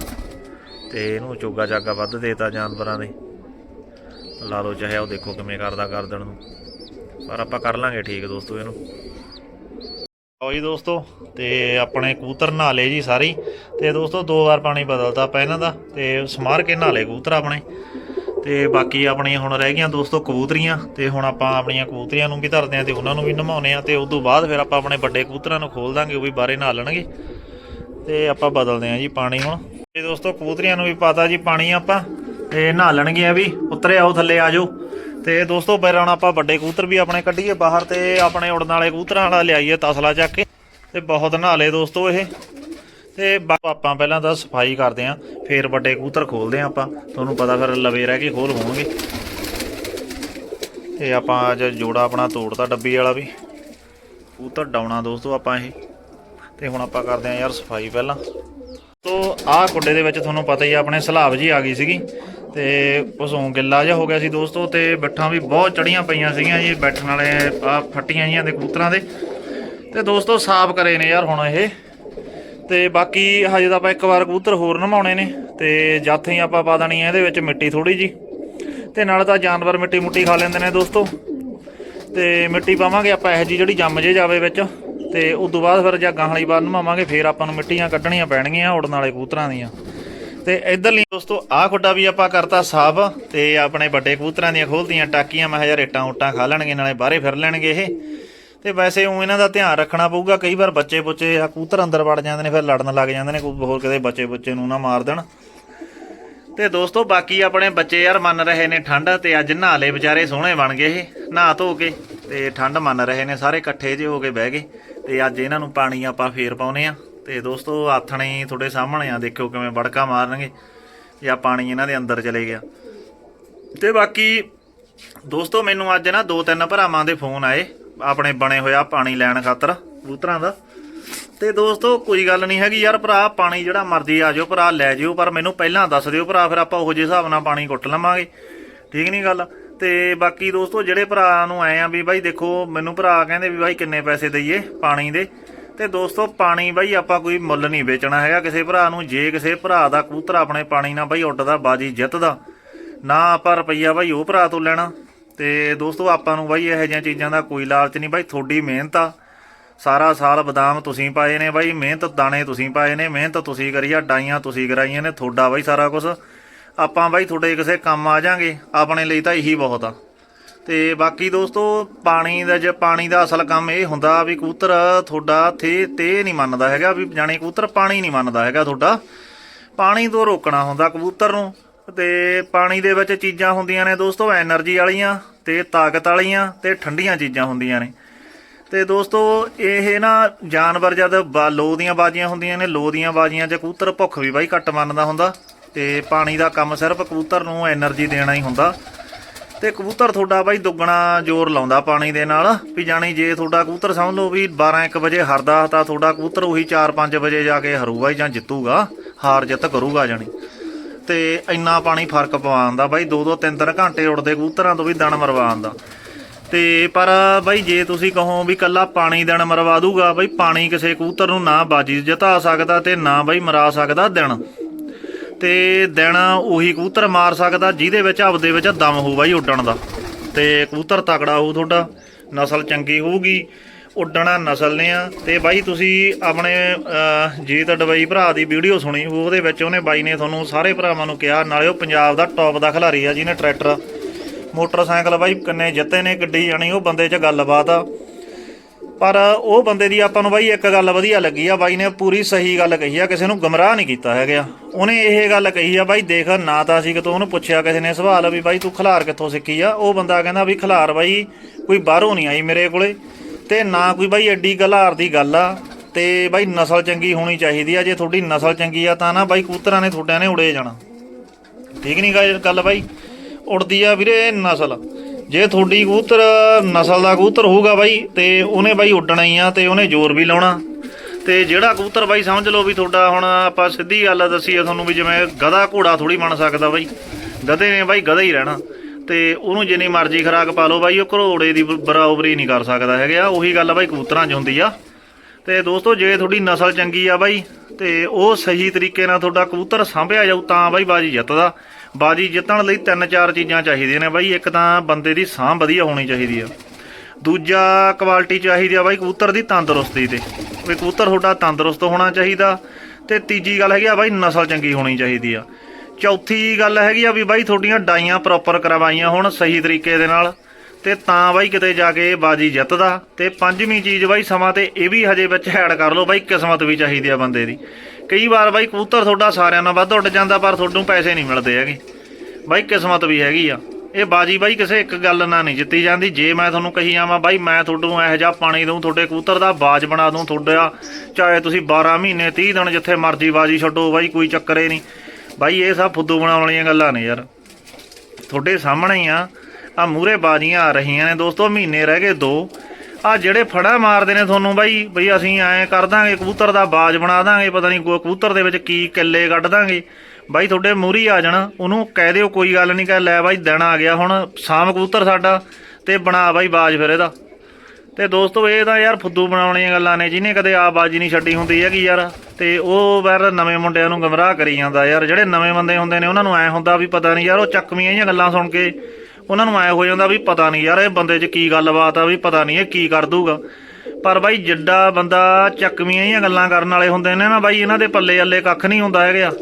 ਤੇ ਇਹਨੂੰ ਚੋਗਾ ਚਾਗਾ ਵੱਧ ਦੇਤਾ ਜਾਨਵਰਾਂ ਨੇ। ਲਾ ਲਓ ਚਾਹੇ ਉਹ ਦੇਖੋ ਕਿਵੇਂ ਕਰਦਾ ਕਰ ਦੇਣ ਨੂੰ। ਪਰ ਆਪਾਂ ਕਰ ਲਾਂਗੇ ਠੀਕ ਦੋਸਤੋ ਇਹਨੂੰ। ਆਓ ਜੀ ਦੋਸਤੋ, ਤੇ ਆਪਣੇ ਕਬੂਤਰ ਨਹਾਲੇ ਜੀ ਸਾਰੀ ਹੀ। ਤੇ ਦੋਸਤੋ ਦੋ ਵਾਰ ਪਾਣੀ ਬਦਲਤਾ ਆਪਾਂ ਇਹਨਾਂ ਦਾ, ਤੇ ਸਮਾਰ ਕੇ ਨਹਾਲੇ ਕਬੂਤਰ ਆਪਣੇ। ਤੇ ਬਾਕੀ ਆਪਣੀਆਂ ਹੁਣ ਰਹਿ ਗਈਆਂ ਦੋਸਤੋ ਕਬੂਤਰੀਆਂ ਤੇ ਹੁਣ ਆਪਾਂ ਆਪਣੀਆਂ ਕਬੂਤਰੀਆਂ ਨੂੰ ਵੀ ਧਰਦੇ ਆ ਤੇ ਉਹਨਾਂ ਨੂੰ ਵੀ ਨਮਾਉਨੇ ਆ ਤੇ ਉਸ ਤੋਂ ਬਾਅਦ ਫਿਰ ਆਪਾਂ ਆਪਣੇ ਵੱਡੇ ਕਬੂਤਰਾਂ ਨੂੰ ਖੋਲ ਦਾਂਗੇ, ਉਹ ਵੀ ਬਾਹਰੇ ਨਹਾ ਲੈਣਗੇ। ਤੇ ਆਪਾਂ ਬਦਲਦੇ ਆ ਜੀ ਪਾਣੀ ਹੁਣ। ਤੇ ਦੋਸਤੋ ਕਬੂਤਰੀਆਂ ਨੂੰ ਵੀ ਪਾਤਾ ਜੀ ਪਾਣੀ ਆਪਾਂ, ਤੇ ਨਹਾ ਲੈਣਗੇ ਆ ਵੀ। ਉਤਰੇ ਆਓ ਥੱਲੇ, ਆ ਜਾਓ। ਤੇ ਦੋਸਤੋ ਫਿਰ ਹੁਣ ਆਪਾਂ ਵੱਡੇ ਕਬੂਤਰ ਵੀ ਆਪਣੇ ਕੱਢੀਏ ਬਾਹਰ ਤੇ ਆਪਣੇ ਉੜਨ ਵਾਲੇ ਕਬੂਤਰਾਂ ਵਾਲਾ ਲਿਆਈਏ ਤਸਲਾ ਚੱਕ ਕੇ। ਤੇ ਬਹੁਤ ਨਹਾ ਲਏ ਦੋਸਤੋ ਇਹ। ਤੇ ਬਾ- ਆਪਾਂ ਪਹਿਲਾਂ ਤਾਂ ਸਫ਼ਾਈ ਕਰਦੇ ਆਂ ਫੇਰ ਵੱਡੇ ਕਬੂਤਰ ਖੋਲਦੇ ਆਂ ਆਪਾਂ। ਤੁਹਾਨੂੰ ਪਤਾ ਫਿਰ ਲਵੇ ਰਹਿ ਕੇ ਖੋਲ ਹੋਣਗੇ। ਤੇ ਆਪਾਂ ਅੱਜ ਜੋੜਾ ਆਪਣਾ ਤੋੜਤਾ ਡੱਬੀ ਵਾਲਾ ਵੀ। ਕਬੂਤਰ ਡਾਉਣਾ ਦੋਸਤੋ ਆਪਾਂ ਇਹ। ਤੇ ਹੁਣ ਆਪਾਂ ਕਰਦੇ ਆਂ ਯਾਰ ਸਫ਼ਾਈ ਪਹਿਲਾਂ। ਤੋ ਆਹ ਕੁੱਡੇ ਦੇ ਵਿੱਚ ਤੁਹਾਨੂੰ ਪਤਾ ਹੀ ਆ, ਆਪਣੇ ਸਲਾਬ ਜੀ ਆ ਗਈ ਸੀਗੀ। ਤੇ ਉਸੋਂ ਗਿੱਲਾ ਜਿਹਾ ਹੋ ਗਿਆ ਸੀ ਦੋਸਤੋ, ਤੇ ਬੱਠਾਂ ਵੀ ਬਹੁਤ ਚੜੀਆਂ ਪਈਆਂ ਸੀਗੀਆਂ ਜੀ, ਬੈਠਣ ਵਾਲੇ ਆ ਫੱਟੀਆਂ ਜੀਆਂ ਦੇ ਕਬੂਤਰਾਂ ਦੇ। ਤੇ ਦੋਸਤੋ ਸਾਫ਼ ਕਰੇ ਨੇ ਯਾਰ ਹੁਣ ਇਹ। ਤੇ ਬਾਕੀ ਹਜੇ ਤਾਂ ਆਪਾਂ ਇੱਕ ਵਾਰ ਕਬੂਤਰ ਹੋਰ ਨਮਾਉਣੇ ਨੇ ਤੇ ਜੱਥ ਹੀ ਆਪਾਂ ਪਾ ਦੇਣੀ ਹੈ ਇਹਦੇ ਵਿੱਚ ਮਿੱਟੀ ਥੋੜੀ ਜੀ ਤੇ ਨਾਲ ਤਾਂ ਜਾਨਵਰ ਮਿੱਟੀ ਮੁੱਟੀ ਖਾ ਲੈਂਦੇ ਨੇ ਦੋਸਤੋ। ਤੇ ਮਿੱਟੀ ਪਾਵਾਂਗੇ ਆਪਾਂ ਇਹੋ ਜੀ ਜਿਹੜੀ ਜੰਮ ਜੇ ਜਾਵੇ ਵਿੱਚ। ਤੇ ਉਸ ਤੋਂ ਬਾਅਦ ਫਿਰ ਜਾਂ ਗਾਹਲੀ ਵਾਰ ਨਮਾਵਾਂਗੇ, ਫਿਰ ਆਪਾਂ ਨੂੰ ਮਿੱਟੀਆਂ ਕੱਢਣੀਆਂ ਪੈਣਗੀਆਂ ਉੜਨ ਵਾਲੇ ਕਬੂਤਰਾਂ ਦੀਆਂ। ਤੇ ਇਧਰਲੀ ਦੋਸਤੋ, ਆਹ ਖੁੱਡਾ ਵੀ ਆਪਾਂ ਕਰਤਾ ਸਾਫ਼। ਤੇ ਆਪਣੇ ਵੱਡੇ ਕਬੂਤਰਾਂ ਦੀਆਂ ਖੋਲਦੀਆਂ ਟਾਕੀਆਂ, ਮੈਂ ਹਜ਼ਾਰ ਰੇਟਾਂ ਉਟਾਂ ਖਾ ਲੈਣਗੇ, ਨਾਲੇ ਬਾਹਰੇ ਫਿਰ ਲੈਣਗੇ ਇਹ। ਤੇ ਵੈਸੇ ਉਹ ਇਹਨਾਂ ਦਾ ਧਿਆਨ ਰੱਖਣਾ ਪਊਗਾ, ਕਈ ਵਾਰ ਬੱਚੇ ਬੁੱਚੇ ਆ, ਕਬੂਤਰ ਅੰਦਰ ਵੜ ਜਾਂਦੇ ਨੇ, ਫਿਰ ਲੜਨ ਲੱਗ ਜਾਂਦੇ ਨੇ ਕੋਈ ਹੋਰ ਕਿਤੇ ਬੱਚੇ ਬੁੱਚੇ ਨੂੰ ਨਾ ਮਾਰ ਦੇਣ। ਤੇ ਦੋਸਤੋ, ਬਾਕੀ ਆਪਣੇ ਬੱਚੇ ਯਾਰ ਮੰਨ ਰਹੇ ਨੇ ਠੰਡ, ਤੇ ਅੱਜ ਨਹਾ ਲਏ ਵਿਚਾਰੇ ਸੋਹਣੇ ਬਣ ਗਏ ਇਹ, ਨਹਾ ਧੋ ਕੇ, ਤੇ ਠੰਡ ਮੰਨ ਰਹੇ ਨੇ, ਸਾਰੇ ਇਕੱਠੇ ਜੇ ਹੋ ਕੇ ਬਹਿ ਗਏ, ਤੇ ਅੱਜ ਇਹਨਾਂ ਨੂੰ ਪਾਣੀ ਆਪਾਂ ਫੇਰ ਪਾਉਨੇ ਆ ਤੇ ਦੋਸਤੋ, ਆਥਣੇ ਤੁਹਾਡੇ ਸਾਹਮਣੇ ਆ, ਦੇਖਿਓ ਕਿਵੇਂ ਬੜਕਾ ਮਾਰਨਗੇ, ਜਾਂ ਪਾਣੀ ਇਹਨਾਂ ਦੇ ਅੰਦਰ ਚਲੇ ਗਿਆ। ਤੇ ਬਾਕੀ, ਦੋਸਤੋ, ਮੈਨੂੰ ਅੱਜ ਨਾ ਦੋ ਤਿੰਨ ਭਰਾਵਾਂ ਦੇ ਫੋਨ ਆਏ ਆਪਣੇ ਬਣੇ ਹੋਇਆ ਪਾਣੀ ਲੈਣ ਖਾਤਰ ਕਬੂਤਰਾਂ ਦਾ। ਤੇ ਦੋਸਤੋ, ਕੋਈ ਗੱਲ ਨਹੀਂ ਹੈਗੀ ਯਾਰ ਭਰਾ, ਪਾਣੀ ਜਿਹੜਾ ਮਰਜ਼ੀ ਆ ਜਾਓ ਭਰਾ, ਲੈ ਜਿਓ, ਪਰ ਮੈਨੂੰ ਪਹਿਲਾਂ ਦੱਸ ਦਿਓ ਭਰਾ, ਫਿਰ ਆਪਾਂ ਉਹੋ ਜਿਹੇ ਹਿਸਾਬ ਨਾਲ ਪਾਣੀ ਕੁੱਟ ਲਵਾਂਗੇ। ਠੀਕ ਨਹੀਂ ਗੱਲ? ਤੇ ਬਾਕੀ ਦੋਸਤੋ, ਜਿਹੜੇ ਭਰਾ ਨੂੰ ਆਏ ਆ ਵੀ ਬਾਈ ਦੇਖੋ, ਮੈਨੂੰ ਭਰਾ ਕਹਿੰਦੇ ਵੀ ਬਾਈ ਕਿੰਨੇ ਪੈਸੇ ਦਈਏ ਪਾਣੀ ਦੇ। ਤੇ ਦੋਸਤੋ, ਪਾਣੀ ਬਾਈ ਆਪਾਂ ਕੋਈ ਮੁੱਲ ਨਹੀਂ ਵੇਚਣਾ ਹੈਗਾ ਕਿਸੇ ਭਰਾ ਨੂੰ। ਜੇ ਕਿਸੇ ਭਰਾ ਦਾ ਕਬੂਤਰ ਆਪਣੇ ਪਾਣੀ ਨਾਲ ਬਾਈ ਉੱਡਦਾ, ਬਾਜੀ ਜਿੱਤਦਾ, ਨਾ ਆਪਾਂ ਰੁਪਈਆ ਬਾਈ ਉਹ ਭਰਾ ਤੋਂ ਲੈਣਾ। ਤੇ ਦੋਸਤੋ, ਆਪਾਂ ਨੂੰ ਬਾਈ ਇਹੋ ਜਿਹੀਆਂ ਚੀਜ਼ਾਂ ਦਾ ਕੋਈ ਲਾਲਚ ਨਹੀਂ। ਬਾਈ ਤੁਹਾਡੀ ਮਿਹਨਤ ਆ। ਸਾਰਾ ਸਾਲ ਬਦਾਮ ਤੁਸੀਂ ਪਾਏ ਨੇ ਬਾਈ, ਮਿਹਨਤ ਦਾਣੇ ਤੁਸੀਂ ਪਾਏ ਨੇ, ਮਿਹਨਤ ਤੁਸੀਂ ਕਰੀ ਆ, ਡਾਈਆਂ ਤੁਸੀਂ ਕਰਾਈਆਂ ਨੇ, ਤੁਹਾਡਾ ਬਾਈ ਸਾਰਾ ਕੁਝ ਆਪਾਂ ਬਾਈ ਤੁਹਾਡੇ ਕਿਸੇ ਕੰਮ ਆ ਜਾਾਂਗੇ, ਆਪਣੇ ਲਈ ਤਾਂ ਇਹੀ ਬਹੁਤ ਆ। ਤੇ ਬਾਕੀ ਦੋਸਤੋ, ਪਾਣੀ ਦਾ ਜੇ ਪਾਣੀ ਦਾ ਅਸਲ ਕੰਮ ਇਹ ਹੁੰਦਾ ਵੀ ਕਬੂਤਰ ਤੁਹਾਡਾ ਥੇ ਤੇ ਨਹੀਂ ਮੰਨਦਾ ਹੈਗਾ, ਵੀ ਜਾਣੀ ਕਬੂਤਰ ਪਾਣੀ ਨਹੀਂ ਮੰਨਦਾ ਹੈਗਾ ਤੁਹਾਡਾ। ਪਾਣੀ ਤੋਂ ਰੋਕਣਾ ਹੁੰਦਾ ਕਬੂਤਰ ਨੂੰ। ਤੇ ਪਾਣੀ ਦੇ ਵਿੱਚ ਚੀਜ਼ਾਂ ਹੁੰਦੀਆਂ ਨੇ ਦੋਸਤੋ એનર્ਜੀ ਵਾਲੀਆਂ ਤੇ ਤਾਕਤ ਵਾਲੀਆਂ ਤੇ ਠੰਡੀਆਂ ਚੀਜ਼ਾਂ ਹੁੰਦੀਆਂ ਨੇ। ਤੇ ਦੋਸਤੋ, ਇਹ ਨਾ ਜਾਨਵਰ ਜਦ ਲੋ ਦੀਆਂ ਬਾਜੀਆਂ ਹੁੰਦੀਆਂ ਨੇ, ਲੋ ਦੀਆਂ ਬਾਜੀਆਂ 'ਚ ਕਬੂਤਰ ਭੁੱਖ ਵੀ ਬਾਈ ਘੱਟ ਮੰਨਦਾ ਹੁੰਦਾ ਤੇ ਪਾਣੀ ਦਾ ਕੰਮ ਸਿਰਫ ਕਬੂਤਰ ਨੂੰ એનર્ਜੀ ਦੇਣਾ ਹੀ ਹੁੰਦਾ। ਤੇ ਕਬੂਤਰ ਤੁਹਾਡਾ ਬਾਈ ਦੁੱਗਣਾ ਜ਼ੋਰ ਲਾਉਂਦਾ ਪਾਣੀ ਦੇ ਨਾਲ। ਵੀ ਜਾਣੀ ਜੇ ਤੁਹਾਡਾ ਕਬੂਤਰ ਸਮਝ ਲਓ ਵੀ 12 1 ਵਜੇ ਹਰਦਾ ਤਾਂ ਤੁਹਾਡਾ ਕਬੂਤਰ ਉਹੀ 4 5 ਵਜੇ ਜਾ ਕੇ ਹਰੂਗਾ ਜਾਂ ਜਿੱਤੂਗਾ, ਹਾਰ ਜਿੱਤ ਕਰੂਗਾ ਜਾਣੀ। ਤੇ ਇੰਨਾ ਪਾਣੀ ਫ਼ਰਕ ਪਵਾਉਂਦਾ ਬਾਈ 2 2 3 3 ਘੰਟੇ ਉੜਦੇ ਕਬੂਤਰਾਂ ਤੋਂ ਵੀ ਦਣ ਮਰਵਾਉਂਦਾ ਤੇ ਪਰ ਬਾਈ, ਜੇ ਤੁਸੀਂ ਕਹੋ ਵੀ ਕੱਲਾ ਪਾਣੀ ਦਿਨ ਮਰਵਾ ਦੂਗਾ, ਬਾਈ, ਪਾਣੀ ਕਿਸੇ ਕਬੂਤਰ ਨੂੰ ਨਾ ਬਾਜੀ, ਜਿਤਾ ਸਕਦਾ ਤੇ ਨਾ ਬਾਈ ਮਰਾ ਸਕਦਾ ਦਿਨ। ਤੇ ਦਿਨ ਉਹੀ ਕਬੂਤਰ ਮਾਰ ਸਕਦਾ, ਜਿਹਦੇ ਵਿੱਚ ਆਪਦੇ ਵਿੱਚ ਦਮ ਹੋਊ ਬਾਈ ਉੱਡਣ ਦਾ। ਤੇ ਕਬੂਤਰ ਤਕੜਾ ਹੋਊ ਤੁਹਾਡਾ, ਨਸਲ ਚੰਗੀ ਹੋਊਗੀ। ਉੱਡਣਾ ਨਸਲ ਨੇ ਆ। ਤੇ ਬਾਈ ਤੁਸੀਂ ਆਪਣੇ ਜੀਤ ਡਬਈ ਭਰਾ ਦੀ ਵੀਡੀਓ ਸੁਣੀ ਉਹਦੇ ਵਿੱਚ ਉਹਨੇ ਬਾਈ ਨੇ ਤੁਹਾਨੂੰ ਸਾਰੇ ਭਰਾਵਾਂ ਨੂੰ ਕਿਹਾ, ਨਾਲੇ ਉਹ ਪੰਜਾਬ ਦਾ ਟੌਪ ਦਾ ਖਿਡਾਰੀ ਆ ਜਿਹਨੇ ਟਰੈਕਟਰ, ਮੋਟਰਸਾਈਕਲ ਬਾਈ ਕਿੰਨੇ ਜਿੱਤੇ ਨੇ ਗੱਡੀ ਜਾਣੀ ਉਹ ਬੰਦੇ 'ਚ ਗੱਲਬਾਤ ਆ। ਪਰ ਉਹ ਬੰਦੇ ਦੀ ਆਪਾਂ ਨੂੰ ਬਾਈ ਇੱਕ ਗੱਲ ਵਧੀਆ ਲੱਗੀ ਆ, ਬਾਈ ਨੇ ਪੂਰੀ ਸਹੀ ਗੱਲ ਕਹੀ ਆ, ਕਿਸੇ ਨੂੰ ਗਮਰਾਹ ਨਹੀਂ ਕੀਤਾ ਹੈਗਾ। ਉਹਨੇ ਇਹ ਗੱਲ ਕਹੀ ਆ, ਬਾਈ ਦੇਖ, ਨਾ ਤਾਂ ਸੀ ਕਿਤੋਂ ਉਹਨੂੰ ਪੁੱਛਿਆ ਕਿਸੇ ਨੇ ਸਵਾਲ ਵੀ, ਬਾਈ ਤੂੰ ਖਿਲਾਰ ਕਿੱਥੋਂ ਸਿੱਖੀ ਆ? ਉਹ ਬੰਦਾ ਕਹਿੰਦਾ ਵੀ ਖਿਲਾਰ ਬਾਈ, ਕੋਈ ਬਾਹਰੋਂ ਨਹੀਂ ਆਈ ਮੇਰੇ ਕੋਲੇ। ਤੇ ਨਾ ਕੋਈ ਬਾਈ ਐਡੀ ਗਲਾਰ ਦੀ ਗੱਲ ਆ, ਤੇ ਬਾਈ ਨਸਲ ਚੰਗੀ ਹੋਣੀ ਚਾਹੀਦੀ ਆ, ਜੇ ਤੁਹਾਡੀ ਨਸਲ ਚੰਗੀ ਆ ਤਾਂ ਨਾ ਬਾਈ ਕੂਤਰਾਂ ਨੇ ਤੁਹਾਡਿਆਂ ਨੇ ਉੜੇ ਜਾਣਾ। ਠੀਕ ਨਹੀਂ ਗੱਲ ਬਾਈ? ਉੜਦੀ ਆ ਵੀਰੇ ਨਸਲ। ਜੇ ਤੁਹਾਡੀ ਕਬੂਤਰ ਨਸਲ ਦਾ ਕਬੂਤਰ ਹੋਊਗਾ ਬਾਈ, ਤੇ ਉਹਨੇ ਬਾਈ ਉੱਡਣਾ ਹੀ ਆ ਤੇ ਉਹਨੇ ਜ਼ੋਰ ਵੀ ਲਾਉਣਾ। ਤੇ ਜਿਹੜਾ ਕਬੂਤਰ ਬਾਈ ਸਮਝ ਲਓ ਵੀ ਤੁਹਾਡਾ ਹੁਣ ਆਪਾਂ ਸਿੱਧੀ ਗੱਲ ਦੱਸੀਏ ਤੁਹਾਨੂੰ ਵੀ ਜਿਵੇਂ ਗਧਾ ਘੋੜਾ ਥੋੜੀ ਬਣ ਸਕਦਾ ਬਾਈ। ਗਧੇ ਨੇ ਬਾਈ ਗਧਾ ਹੀ ਰਹਿਣਾ। ਤੇ ਉਹਨੂੰ ਜਿੰਨੀ ਮਰਜ਼ੀ ਖਰਾਕ ਪਾ ਲਓ ਬਾਈ, ਉਹ ਘਰੋੜੇ ਦੀ ਬਰਾਬਰੀ ਨਹੀਂ ਕਰ ਸਕਦਾ ਹੈਗਾ ਉਹੀ ਗੱਲ ਬਾਈ, ਕਬੂਤਰਾਂ 'ਚ ਹੁੰਦੀ ਆ। ਤੇ ਦੋਸਤੋ, ਜੇ ਤੁਹਾਡੀ ਨਸਲ ਚੰਗੀ ਆ ਬਾਈ, ਤੇ ਉਹ ਸਹੀ ਤਰੀਕੇ ਨਾਲ ਤੁਹਾਡਾ ਕਬੂਤਰ ਸਾਂਭਿਆ ਜਾਊ ਤਾਂ ਬਾਈ ਬਾਜੀ ਜਿੱਤਦਾ ਬਾਜੀ ਜਿੱਤਣ ਲਈ ਤਿੰਨ ਚਾਰ ਚੀਜ਼ਾਂ ਚਾਹੀਦੀਆਂ ਨੇ ਬਾਈ, ਇੱਕ ਤਾਂ ਬੰਦੇ ਦੀ ਸਾਂਭ ਵਧੀਆ ਹੋਣੀ ਚਾਹੀਦੀ ਆ। ਦੂਜਾ ਕੁਆਲਿਟੀ ਚਾਹੀਦੀ ਆ ਬਾਈ ਕਬੂਤਰ ਦੀ ਤੰਦਰੁਸਤੀ ਤੇ, ਵੀ ਕਬੂਤਰ ਤੁਹਾਡਾ ਤੰਦਰੁਸਤ ਹੋਣਾ ਚਾਹੀਦਾ। ਤੇ ਤੀਜੀ ਗੱਲ ਹੈਗੀ ਆ ਬਾਈ, ਨਸਲ ਚੰਗੀ ਹੋਣੀ ਚਾਹੀਦੀ ਆ। ਚੌਥੀ ਗੱਲ ਹੈਗੀ ਆ ਵੀ ਬਾਈ ਤੁਹਾਡੀਆਂ ਡਾਈਆਂ ਪ੍ਰੋਪਰ ਕਰਵਾਈਆਂ ਹੋਣ ਸਹੀ ਤਰੀਕੇ ਦੇ ਨਾਲ। ਤੇ ਤਾਂ ਬਾਈ ਕਿਤੇ ਜਾ ਕੇ ਇਹ ਬਾਜੀ ਜਿੱਤਦਾ। ਤੇ ਪੰਜਵੀਂ ਚੀਜ਼ ਬਾਈ ਸਮਾਂ ਤੇ ਇਹ ਵੀ ਹਜੇ ਵਿੱਚ ਐਡ ਕਰ ਲਓ ਬਾਈ, ਕਿਸਮਤ ਵੀ ਚਾਹੀਦੀ ਆ ਬੰਦੇ ਦੀ। ਕਈ ਵਾਰ ਬਾਈ ਕਬੂਤਰ ਤੁਹਾਡਾ ਸਾਰਿਆਂ ਨਾਲ ਵੱਧ ਉੱਡ ਜਾਂਦਾ, ਪਰ ਤੁਹਾਨੂੰ ਪੈਸੇ ਨਹੀਂ ਮਿਲਦੇ ਹੈਗੇ। ਬਾਈ ਕਿਸਮਤ ਵੀ ਹੈਗੀ ਆ। ਇਹ ਬਾਜੀ ਬਾਈ ਕਿਸੇ ਇੱਕ ਗੱਲ ਨਾਲ ਨਹੀਂ ਜਿੱਤੀ ਜਾਂਦੀ। ਜੇ ਮੈਂ ਤੁਹਾਨੂੰ ਕਹੀ ਜਾਵਾਂ ਬਾਈ, ਮੈਂ ਤੁਹਾਨੂੰ ਇਹੋ ਜਿਹਾ ਪਾਣੀ ਦਊਂ, ਤੁਹਾਡੇ ਕਬੂਤਰ ਦਾ ਬਾਜ ਬਣਾ ਦੂੰ ਤੁਹਾਡਾ ਚਾਹੇ ਤੁਸੀਂ 12 ਮਹੀਨੇ 30 ਦਿਨ ਜਿੱਥੇ ਮਰਜ਼ੀ ਬਾਜੀ ਛੱਡੋ, ਬਾਈ ਕੋਈ ਚੱਕਰ ਹੀ ਨਹੀਂ। ਬਾਈ, ਇਹ ਸਭ ਫੁੱਦੂ ਬਣਾਉਣ ਵਾਲੀਆਂ ਗੱਲਾਂ ਨੇ ਯਾਰ। ਤੁਹਾਡੇ ਸਾਹਮਣੇ ਹੀ ਆ। ਆ ਮੂਰੇ ਬਾਜੀਆਂ ਆ ਰਹੀਆਂ ਨੇ। ਦੋਸਤੋ, ਮਹੀਨੇ ਰਹਿ ਗਏ ਦੋ। ਆ ਜਿਹੜੇ ਫੜਾ ਮਾਰਦੇ ਨੇ ਤੁਹਾਨੂੰ ਬਾਈ, ਬਈ ਅਸੀਂ ਐਂ ਕਰ ਦਾਂਗੇ, ਕਬੂਤਰ ਦਾ ਬਾਜ ਬਣਾ ਦਾਂਗੇ, ਪਤਾ ਨਹੀਂ ਕੋ- ਕਬੂਤਰ ਦੇ ਵਿੱਚ ਕੀ ਕਿੱਲੇ ਕੱਢ ਦਾਂਗੇ। ਬਾਈ, ਤੁਹਾਡੇ ਮੂਰੀ ਆ ਜਾਣਾ। ਉਹਨੂੰ ਕਹਿ ਦਿਓ, ਕੋਈ ਗੱਲ ਨਹੀਂ, ਕਹਿ ਲੈ ਬਾਈ, ਦਿਨ ਆ ਗਿਆ ਹੁਣ, ਸ਼ਾਮ ਕਬੂਤਰ ਸਾਡਾ, ਤੇ ਬਣਾ ਬਾਈ ਬਾਜ ਫਿਰ ਇਹਦਾ। ਤੇ ਦੋਸਤੋ, ਇਹ ਤਾਂ ਯਾਰ ਫੁੱਦੂ ਬਣਾਉਣੀਆਂ ਗੱਲਾਂ ਨੇ, ਜਿਹਨੇ ਕਦੇ ਆ ਬਾਜੀ ਨਹੀਂ ਛੱਡੀ ਹੁੰਦੀ ਹੈਗੀ ਯਾਰ। ਤੇ ਉਹ ਵੈਰ ਨਵੇਂ ਮੁੰਡਿਆਂ ਨੂੰ ਗਮਰਾਹ ਕਰੀ ਜਾਂਦਾ ਯਾਰ। ਜਿਹੜੇ ਨਵੇਂ ਬੰਦੇ ਹੁੰਦੇ ਨੇ, ਉਹਨਾਂ ਨੂੰ ਐ ਹੁੰਦਾ ਵੀ ਪਤਾ ਨਹੀਂ ਯਾਰ, ਉਹ ਚੱਕਵੀਆਂ ਜਿਹੀਆਂ ਗੱਲਾਂ ਸੁਣ ਕੇ ਉਹਨਾਂ ਨੂੰ ਐ ਹੋ ਜਾਂਦਾ ਵੀ ਪਤਾ ਨਹੀਂ ਯਾਰ, ਇਹ ਬੰਦੇ 'ਚ ਕੀ ਗੱਲਬਾਤ ਆ, ਵੀ ਪਤਾ ਨਹੀਂ ਇਹ ਕੀ ਕਰ ਦੂਗਾ। ਪਰ ਬਾਈ, ਜਿੱਡਾ ਬੰਦਾ ਚੱਕਵੀਆਂ ਜਿਹੀਆਂ ਗੱਲਾਂ ਕਰਨ ਵਾਲੇ ਹੁੰਦੇ ਨੇ ਨਾ, ਬਾਈ, ਇਹਨਾਂ ਦੇ ਪੱਲੇ ਅੱਲੇ ਕੱਖ ਨਹੀਂ ਹੁੰਦਾ ਹੈਗਾ।